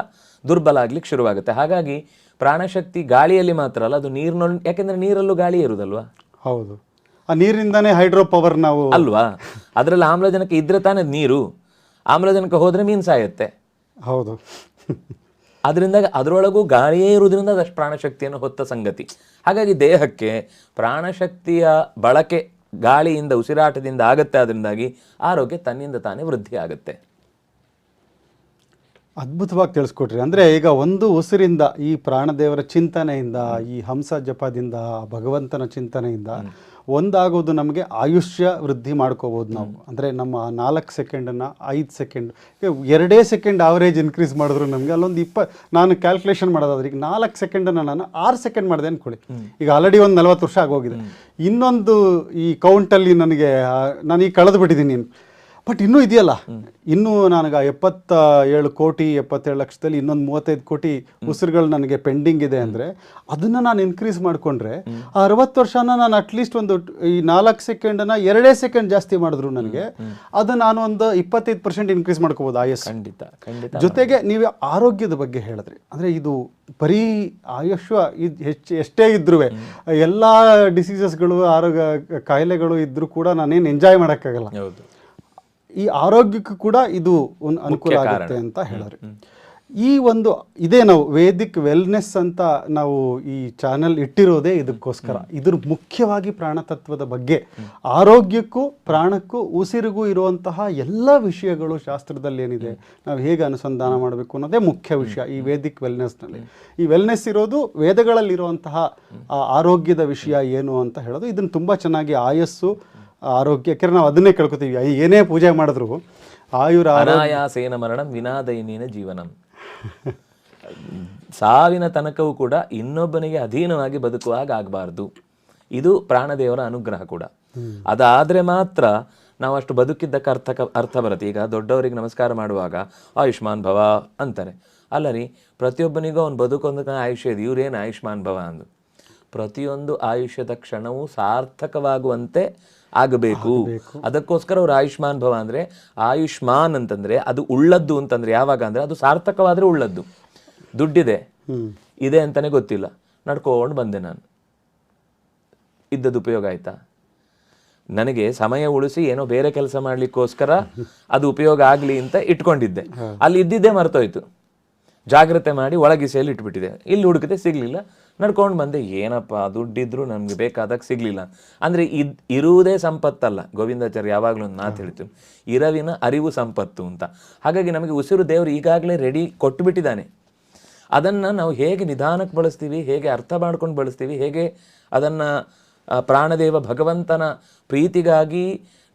ದುರ್ಬಲ ಆಗ್ಲಿಕ್ಕೆ ಶುರುವಾಗುತ್ತೆ. ಹಾಗಾಗಿ ಪ್ರಾಣಶಕ್ತಿ ಗಾಳಿಯಲ್ಲಿ ಮಾತ್ರ ಅಲ್ಲ ಅದು ನೀರಿನಲ್ಲಿ ಯಾಕೆಂದ್ರೆ ನೀರಲ್ಲೂ ಗಾಳಿ ಇರುದಲ್ವಾ? ಹೌದು. ಆ ನೀರಿಂದಾನೇ ಹೈಡ್ರೋ ಪವರ್ ನಾವು ಅಲ್ವಾ? ಅದ್ರಲ್ಲಿ ಆಮ್ಲಜನಕ ಇದ್ರೆ ತಾನೇ ನೀರು. ಆಮ್ಲಜನಕ ಹೋದ್ರೆ ಮೀನ್ ಸಾಯುತ್ತೆ. ಹೌದು. ಅದರಿಂದ ಅದರೊಳಗೂ ಗಾಳಿಯೇ ಇರುವುದರಿಂದ ಅದಷ್ಟು ಪ್ರಾಣಶಕ್ತಿಯನ್ನು ಹೊತ್ತ ಸಂಗತಿ. ಹಾಗಾಗಿ ದೇಹಕ್ಕೆ ಪ್ರಾಣಶಕ್ತಿಯ ಬಳಕೆ ಗಾಳಿಯಿಂದ ಉಸಿರಾಟದಿಂದ ಆಗುತ್ತೆ. ಅದರಿಂದಾಗಿ ಆರೋಗ್ಯ ತನ್ನಿಂದ ತಾನೇ ವೃದ್ಧಿ ಆಗುತ್ತೆ. ಅದ್ಭುತವಾಗಿ ತಿಳಿಸ್ಕೊಟ್ರಿ. ಅಂದರೆ ಈಗ ಒಂದು ಉಸಿರಿಂದ ಈ ಪ್ರಾಣದೇವರ ಚಿಂತನೆಯಿಂದ ಈ ಹಂಸ ಜಪದಿಂದ ಭಗವಂತನ ಚಿಂತನೆಯಿಂದ ಒಂದಾಗೋದು ನಮಗೆ ಆಯುಷ್ಯ ವೃದ್ಧಿ ಮಾಡ್ಕೋಬೋದು ನಾವು. ಅಂದರೆ ನಮ್ಮ ನಾಲ್ಕು ಸೆಕೆಂಡನ್ನು ಐದು ಸೆಕೆಂಡ್ ಎರಡೇ ಸೆಕೆಂಡ್ ಆವರೇಜ್ ಇನ್ಕ್ರೀಸ್ ಮಾಡಿದ್ರು ನಮಗೆ ಅಲ್ಲೊಂದು ಇಪ್ಪ ನಾನು ಕ್ಯಾಲ್ಕುಲೇಷನ್ ಮಾಡೋದಾದ್ರೆ ಈಗ ನಾಲ್ಕು ಸೆಕೆಂಡನ್ನು ನಾನು ಆರು ಸೆಕೆಂಡ್ ಮಾಡಿದೆ ಅಂದ್ಕೊಳ್ಳಿ ಈಗ ಆಲ್ರೆಡಿ ಒಂದು ನಲ್ವತ್ತು ವರ್ಷ ಆಗೋಗಿದೆ. ಇನ್ನೊಂದು ಈ ಕೌಂಟಲ್ಲಿ ನನಗೆ ನಾನು ಈಗ ಕಳೆದು ಬಿಟ್ಟಿದ್ದೀನಿ ಬಟ್ ಇನ್ನೂ ಇದೆಯಲ್ಲ? ಇನ್ನೂ ನನಗೆ ಎಪ್ಪತ್ತ ಏಳು ಕೋಟಿ ಎಪ್ಪತ್ತೇಳು ಲಕ್ಷದಲ್ಲಿ ಇನ್ನೊಂದು ಮೂವತ್ತೈದು ಕೋಟಿ ಉಸಿರುಗಳು ನನಗೆ ಪೆಂಡಿಂಗ್ ಇದೆ ಅಂದರೆ ಅದನ್ನು ನಾನು ಇನ್ಕ್ರೀಸ್ ಮಾಡಿಕೊಂಡ್ರೆ ಆ ಅರವತ್ತು ವರ್ಷನ ನಾನು ಅಟ್ಲೀಸ್ಟ್ ಒಂದು ಈ ನಾಲ್ಕು ಸೆಕೆಂಡನ್ನು ಎರಡೇ ಸೆಕೆಂಡ್ ಜಾಸ್ತಿ ಮಾಡಿದ್ರು ನನಗೆ. ಅದು ನಾನು ಒಂದು ಇಪ್ಪತ್ತೈದು ಪರ್ಸೆಂಟ್ ಇನ್ಕ್ರೀಸ್ ಮಾಡ್ಕೋಬೋದು ಆಯಸ್ ಖಂಡಿತ ಖಂಡಿತ ಜೊತೆಗೆ ನೀವು ಆರೋಗ್ಯದ ಬಗ್ಗೆ ಹೇಳಿದ್ರಿ. ಅಂದರೆ ಇದು ಬರೀ ಆಯುಷ್ಯ ಇದು ಹೆಚ್ಚು ಎಷ್ಟೇ ಇದ್ರೂ ಎಲ್ಲ ಡಿಸೀಸಸ್ಗಳು ಆರೋಗ್ಯ ಕಾಯಿಲೆಗಳು ಇದ್ದರೂ ಕೂಡ ನಾನೇನು ಎಂಜಾಯ್ ಮಾಡೋಕ್ಕಾಗಲ್ಲ. ಹೌದು. ಈ ಆರೋಗ್ಯಕ್ಕೂ ಕೂಡ ಇದು ಒಂದು ಅನುಕೂಲ ಆಗುತ್ತೆ ಅಂತ ಹೇಳಿದ್ರು ಈ ಒಂದು ಇದೇ ನಾವು ವೇದಿಕ್ ವೆಲ್ನೆಸ್ ಅಂತ ನಾವು ಈ ಚಾನೆಲ್ ಇಟ್ಟಿರೋದೇ ಇದಕ್ಕೋಸ್ಕರ. ಇದ್ರ ಮುಖ್ಯವಾಗಿ ಪ್ರಾಣತತ್ವದ ಬಗ್ಗೆ ಆರೋಗ್ಯಕ್ಕೂ ಪ್ರಾಣಕ್ಕೂ ಉಸಿರಿಗೂ ಇರುವಂತಹ ಎಲ್ಲ ವಿಷಯಗಳು ಶಾಸ್ತ್ರದಲ್ಲಿ ಏನಿದೆ ನಾವು ಹೇಗೆ ಅನುಸಂಧಾನ ಮಾಡಬೇಕು ಅನ್ನೋದೇ ಮುಖ್ಯ ವಿಷಯ ಈ ವೇದಿಕ್ ವೆಲ್ನೆಸ್ನಲ್ಲಿ. ಈ ವೆಲ್ನೆಸ್ ಇರೋದು ವೇದಗಳಲ್ಲಿರುವಂತಹ ಆರೋಗ್ಯದ ವಿಷಯ ಏನು ಅಂತ ಹೇಳೋದು ಇದನ್ನು ತುಂಬ ಚೆನ್ನಾಗಿ ಆಯಸ್ಸು ಆರೋಗ್ಯ ಯಾಕೆಂದ್ರೆ ನಾವು ಅದನ್ನೇ ಕೇಳ್ಕೊತೀವಿ. ಏನೇ ಪೂಜೆ ಮಾಡಿದ್ರು ಆಯುರ ಅನಾಯಾಸೇನ ಮರಣ ವಿನಾದೈನೇನ ಜೀವನಂ. ಸಾವಿನ ತನಕವೂ ಕೂಡ ಇನ್ನೊಬ್ಬನಿಗೆ ಅಧೀನವಾಗಿ ಬದುಕುವಾಗ ಆಗಬಾರ್ದು. ಇದು ಪ್ರಾಣದೇವರ ಅನುಗ್ರಹ ಕೂಡ. ಅದಾದ್ರೆ ಮಾತ್ರ ನಾವು ಅಷ್ಟು ಬದುಕಿದ್ದಕ್ಕೆ ಅರ್ಥ ಅರ್ಥ ಬರುತ್ತೆ. ಈಗ ದೊಡ್ಡವರಿಗೆ ನಮಸ್ಕಾರ ಮಾಡುವಾಗ, ಆಯುಷ್ಮಾನ್ ಭವ ಅಂತಾರೆ. ಅಲ್ಲ ರೀ, ಪ್ರತಿಯೊಬ್ಬನಿಗೂ ಅವ್ನು ಬದುಕೊಂದಕ್ಕೆ ಆಯುಷ್ಯ ಇದೆ ಇವ್ರೇನು ಆಯುಷ್ಮಾನ್ ಭವ ಅಂದು? ಪ್ರತಿಯೊಂದು ಆಯುಷ್ಯದ ಕ್ಷಣವೂ ಸಾರ್ಥಕವಾಗುವಂತೆ ಆಗಬೇಕು. ಅದಕ್ಕೋಸ್ಕರ ಅವ್ರು ಆಯುಷ್ಮಾನ್ ಭವ ಅಂದ್ರೆ ಆಯುಷ್ಮಾನ್ ಅಂತಂದ್ರೆ ಅದು ಉಳ್ಳದ್ದು ಅಂತಂದ್ರೆ ಯಾವಾಗ ಅಂದ್ರೆ ಅದು ಸಾರ್ಥಕವಾದ್ರೆ ಉಳ್ಳದ್ದು. ದುಡ್ಡಿದೆ. ಇದೆ ಅಂತಲೇ ಗೊತ್ತಿಲ್ಲ. ನಡ್ಕೊಂಡು ಬಂದೆ ನಾನು. ಇದ್ದದ್ದು ಉಪಯೋಗ ಆಯ್ತಾ? ನನಗೆ ಸಮಯ ಉಳಿಸಿ ಏನೋ ಬೇರೆ ಕೆಲಸ ಮಾಡ್ಲಿಕ್ಕೋಸ್ಕರ ಅದು ಉಪಯೋಗ ಆಗಲಿ ಅಂತ ಇಟ್ಕೊಂಡಿದ್ದೆ. ಅಲ್ಲಿ ಇದ್ದಿದ್ದೇ ಮರ್ತೋಯ್ತು. ಜಾಗ್ರತೆ ಮಾಡಿ ಒಳಗಿಸೆಯಲ್ಲಿ ಇಟ್ಬಿಟ್ಟಿದೆ. ಇಲ್ಲಿ ಹುಡುಕಿದೆ ಸಿಗ್ಲಿಲ್ಲ. ನಡ್ಕೊಂಡು ಬಂದೆ, ಏನಪ್ಪ, ದುಡ್ಡಿದ್ರು ನಮ್ಗೆ ಬೇಕಾದಾಗ ಸಿಗ್ಲಿಲ್ಲ. ಅಂದ್ರೆ ಇದ್, ಇರುವುದೇ ಸಂಪತ್ತಲ್ಲ. ಗೋವಿಂದಾಚಾರ್ಯ ಯಾವಾಗಲೂ ಒಂದು ಮಾತು ಹೇಳ್ತೀವಿ ಇರವಿನ ಅರಿವು ಸಂಪತ್ತು ಅಂತ. ಹಾಗಾಗಿ ನಮಗೆ ಉಸಿರು ದೇವರು ಈಗಾಗಲೇ ರೆಡಿ ಕೊಟ್ಟುಬಿಟ್ಟಿದ್ದಾನೆ ಅದನ್ನು ನಾವು ಹೇಗೆ ನಿಧಾನಕ್ಕೆ ಬಳಸ್ತೀವಿ, ಹೇಗೆ ಅರ್ಥ ಮಾಡ್ಕೊಂಡು ಬಳಸ್ತೀವಿ, ಹೇಗೆ ಅದನ್ನು ಪ್ರಾಣದೇವ ಭಗವಂತನ ಪ್ರೀತಿಗಾಗಿ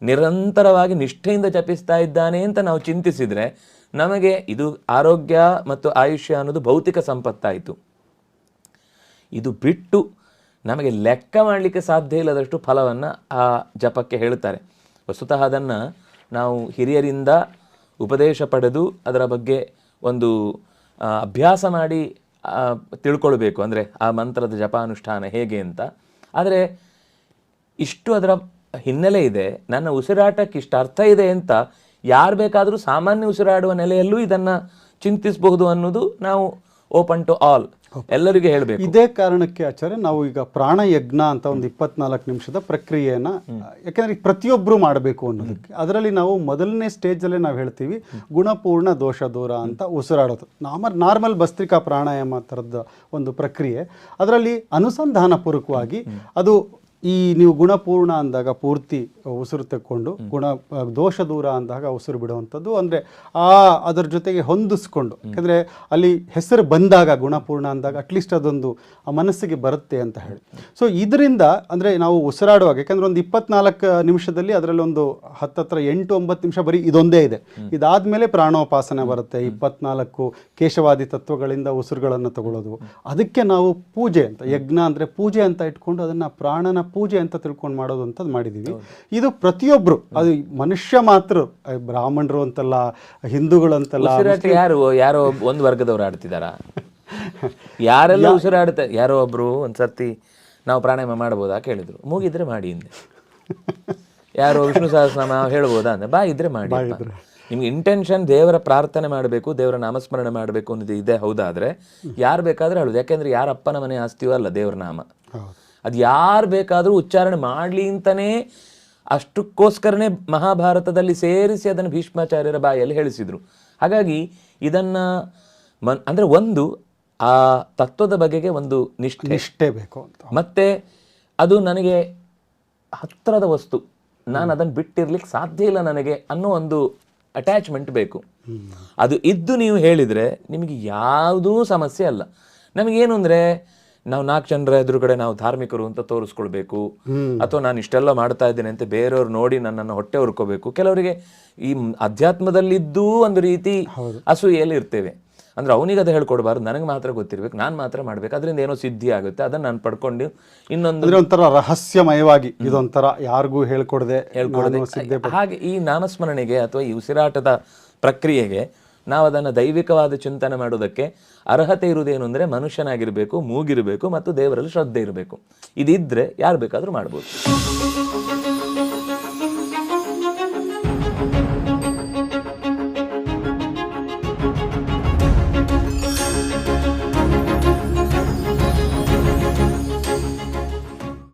ನಿರಂತರವಾಗಿ ನಿಷ್ಠೆಯಿಂದ ಜಪಿಸ್ತಾ ಇದ್ದಾನೆ ಅಂತ ನಾವು ಚಿಂತಿಸಿದರೆ ನಮಗೆ ಇದು ಆರೋಗ್ಯ ಮತ್ತು ಆಯುಷ್ಯ ಅನ್ನೋದು ಭೌತಿಕ ಸಂಪತ್ತಾಯಿತು. ಇದು ಬಿಟ್ಟು ನಮಗೆ ಲೆಕ್ಕ ಮಾಡಲಿಕ್ಕೆ ಸಾಧ್ಯ ಇಲ್ಲದಷ್ಟು ಫಲವನ್ನು ಆ ಜಪಕ್ಕೆ ಹೇಳ್ತಾರೆ ವಸ್ತುತಃ ಅದನ್ನು ನಾವು ಹಿರಿಯರಿಂದ ಉಪದೇಶ ಪಡೆದು ಅದರ ಬಗ್ಗೆ ಒಂದು ಅಭ್ಯಾಸ ಮಾಡಿ ತಿಳ್ಕೊಳ್ಬೇಕು. ಅಂದರೆ ಆ ಮಂತ್ರದ ಜಪಾನುಷ್ಠಾನ ಹೇಗೆ ಅಂತ. ಆದರೆ ಇಷ್ಟು ಅದರ ಹಿನ್ನೆಲೆ ಇದೆ. ನನ್ನ ಉಸಿರಾಟಕ್ಕೆ ಇಷ್ಟು ಅರ್ಥ ಇದೆ ಅಂತ ಯಾರು ಬೇಕಾದರೂ ಸಾಮಾನ್ಯ ಉಸಿರಾಡುವ ನೆಲೆಯಲ್ಲೂ ಇದನ್ನು ಚಿಂತಿಸಬಹುದು ಅನ್ನೋದು ನಾವು ಓಪನ್ ಟು ಆಲ್ ಎಲ್ಲರಿಗೂ ಹೇಳಬೇಕು. ಇದೇ ಕಾರಣಕ್ಕೆ ಆಚಾರ್ಯ ನಾವು ಈಗ ಪ್ರಾಣಯಜ್ಞ ಅಂತ ಒಂದು ಇಪ್ಪತ್ನಾಲ್ಕು ನಿಮಿಷದ ಪ್ರಕ್ರಿಯೆಯನ್ನ ಯಾಕೆಂದ್ರೆ ಪ್ರತಿಯೊಬ್ಬರು ಮಾಡಬೇಕು ಅನ್ನೋದಕ್ಕೆ. ಅದರಲ್ಲಿ ನಾವು ಮೊದಲನೇ ಸ್ಟೇಜಲ್ಲೇ ನಾವು ಹೇಳ್ತೀವಿ ಗುಣಪೂರ್ಣ ದೋಷ ದೂರ ಅಂತ ಉಸಿರಾಡೋದು. ನಾರ್ಮಲ್ ನಾರ್ಮಲ್ ಭಸ್ತ್ರಿಕಾ ಪ್ರಾಣಾಯಾಮ ಥರದ ಒಂದು ಪ್ರಕ್ರಿಯೆ. ಅದರಲ್ಲಿ ಅನುಸಂಧಾನ ಪೂರ್ವಕವಾಗಿ ಅದು ಈ ನೀವು ಗುಣಪೂರ್ಣ ಅಂದಾಗ ಪೂರ್ತಿ ಉಸಿರು ತೆಕ್ಕೊಂಡು ಗುಣ ದೋಷ ದೂರ ಅಂದಾಗ ಉಸಿರು ಬಿಡುವಂಥದ್ದು ಅಂದರೆ ಆ ಅದರ ಜೊತೆಗೆ ಹೊಂದಿಸ್ಕೊಂಡು ಯಾಕಂದರೆ ಅಲ್ಲಿ ಹೆಸರು ಬಂದಾಗ ಗುಣಪೂರ್ಣ ಅಂದಾಗ ಅಟ್ಲೀಸ್ಟ್ ಅದೊಂದು ಆ ಮನಸ್ಸಿಗೆ ಬರುತ್ತೆ ಅಂತ ಹೇಳಿ. ಸೊ ಇದರಿಂದ ಅಂದರೆ ನಾವು ಉಸಿರಾಡುವಾಗ ಯಾಕಂದರೆ ಒಂದು ಇಪ್ಪತ್ನಾಲ್ಕು ನಿಮಿಷದಲ್ಲಿ ಅದರಲ್ಲಿ ಒಂದು ಹತ್ತತ್ರ ಎಂಟು ಒಂಬತ್ತು ನಿಮಿಷ ಬರೀ ಇದೊಂದೇ ಇದೆ. ಇದಾದಮೇಲೆ ಪ್ರಾಣೋಪಾಸನೆ ಬರುತ್ತೆ ಇಪ್ಪತ್ನಾಲ್ಕು ಕೇಶವಾದಿ ತತ್ವಗಳಿಂದ ಉಸಿರುಗಳನ್ನು ತಗೊಳ್ಳೋದು. ಅದಕ್ಕೆ ನಾವು ಪೂಜೆ ಅಂತ ಯಜ್ಞ ಅಂದರೆ ಪೂಜೆ ಅಂತ ಇಟ್ಕೊಂಡು ಅದನ್ನು ಪ್ರಾಣನ ಪೂಜೆ ಅಂತ ತಿಳ್ಕೊಂಡು ಮಾಡೋದು ಅಂತ ಮಾಡಿದ್ದೀವಿ ಇದು ಪ್ರತಿಯೊಬ್ಬರು ಅದು ಮನುಷ್ಯ ಮಾತ್ರ ಬ್ರಾಹ್ಮಣರು ಅಂತಲ್ಲ ಹಿಂದೂಗಳು ಅಂತಲ್ಲ ಯಾರು ಯಾರೋ ಒಂದು ವರ್ಗದವ್ರು ಆಡ್ತಿದಾರ? ಯಾರೆಲ್ಲ ಉಸಿರಾಡ್ತಾ ಯಾರೋ ಒಬ್ರು ಒಂದ್ಸರ್ತಿ ನಾವು ಪ್ರಾಣಾಯಾಮ ಮಾಡ್ಬೋದಾ ಕೇಳಿದ್ರು. ಮೂಗಿದ್ರೆ ಮಾಡಿ ಹಿಂದೆ ಯಾರೋ ವಿಷ್ಣು ಸಹಸ್ರನಾಮ ಹೇಳ್ಬೋದಾ ಅಂದ್ರೆ ಬಾ ಇದ್ರೆ ಮಾಡಿ. ನಿಮ್ಗೆ ಇಂಟೆನ್ಷನ್ ದೇವರ ಪ್ರಾರ್ಥನೆ ಮಾಡಬೇಕು ದೇವರ ನಾಮಸ್ಮರಣೆ ಮಾಡಬೇಕು ಅನ್ನೋದು ಇದೆ ಹೌದಾದ್ರೆ ಯಾರು ಬೇಕಾದ್ರೆ ಹೇಳುದು ಯಾಕೆಂದ್ರೆ ಯಾರ ಅಪ್ಪನ ಮನೆ ಆಸ್ತಿಯೋ ಅಲ್ಲ ದೇವ್ರ ನಾಮ. ಅದು ಯಾರು ಬೇಕಾದರೂ ಉಚ್ಚಾರಣೆ ಮಾಡಲಿ ಅಂತಲೇ ಅಷ್ಟಕ್ಕೋಸ್ಕರನೇ ಮಹಾಭಾರತದಲ್ಲಿ ಸೇರಿಸಿ ಅದನ್ನು ಭೀಷ್ಮಾಚಾರ್ಯರ ಬಾಯಲ್ಲಿ ಹೇಳಿಸಿದ್ರು. ಹಾಗಾಗಿ ಇದನ್ನ ಮನ್ ಅಂದ್ರೆ ಒಂದು ಆ ತತ್ವದ ಬಗೆಗೆ ಒಂದು ನಿಷ್ಠೆ. ನಿಷ್ಠೆ ಬೇಕು ಅಂತ. ಮತ್ತೆ ಅದು ನನಗೆ ಹತ್ತಿರದ ವಸ್ತು. ನಾನು ಅದನ್ನು ಬಿಟ್ಟಿರ್ಲಿಕ್ಕೆ ಸಾಧ್ಯ ಇಲ್ಲ ನನಗೆ ಅನ್ನೋ ಒಂದು ಅಟ್ಯಾಚ್ಮೆಂಟ್ ಬೇಕು. ಅದು ಇದ್ದು ನೀವು ಹೇಳಿದ್ರೆ ನಿಮಗೆ ಯಾವುದೂ ಸಮಸ್ಯೆ ಅಲ್ಲ. ನಮಗೇನು ಅಂದ್ರೆ ನಾವು ನಾಲ್ಕು ಜನರ ಎದುರುಗಡೆ ನಾವು ಧಾರ್ಮಿಕರು ಅಂತ ತೋರಿಸ್ಕೊಳ್ಬೇಕು. ಅಥವಾ ನಾನು ಇಷ್ಟೆಲ್ಲ ಮಾಡ್ತಾ ಇದ್ದೇನೆ ಅಂತ ಬೇರೆಯವ್ರು ನೋಡಿ ನನ್ನನ್ನು ಹೊಟ್ಟೆ ಹುರ್ಕೋಬೇಕು. ಕೆಲವರಿಗೆ ಈ ಅಧ್ಯಾತ್ಮದಲ್ಲಿದ್ದು ಒಂದು ರೀತಿ ಅಸೂಯೆಯಲ್ಲಿ ಇರ್ತೇವೆ. ಅಂದ್ರೆ ಅವನಿಗೆ ಅದು ಹೇಳ್ಕೊಡ್ಬಾರ್ದು ನನಗೆ ಮಾತ್ರ ಗೊತ್ತಿರ್ಬೇಕು ನಾನು ಮಾತ್ರ ಮಾಡ್ಬೇಕು ಅದರಿಂದ ಏನೋ ಸಿದ್ಧಿ ಆಗುತ್ತೆ ಅದನ್ನ ನಾನು ಪಡ್ಕೊಂಡು ಇನ್ನೊಂದು ಒಂಥರ ರಹಸ್ಯಮಯವಾಗಿ ಇದೊಂಥರ ಯಾರಿಗೂ ಹೇಳ್ಕೊಡದೆ ಹೇಳ್ಕೊಡದೆ. ಹಾಗೆ ಈ ನಾಮಸ್ಮರಣೆಗೆ ಅಥವಾ ಈ ಉಸಿರಾಟದ ಪ್ರಕ್ರಿಯೆಗೆ ನಾವು ಅದನ್ನು ದೈವಿಕವಾದ ಚಿಂತನೆ ಮಾಡೋದಕ್ಕೆ ಅರ್ಹತೆ ಇರುವುದೇನು ಅಂದರೆ ಮನುಷ್ಯನಾಗಿರಬೇಕು, ಮೂಗಿರಬೇಕು ಮತ್ತು ದೇವರಲ್ಲಿ ಶ್ರದ್ಧೆ ಇರಬೇಕು. ಇದಿದ್ರೆ ಯಾರು ಬೇಕಾದರೂ ಮಾಡ್ಬೋದು.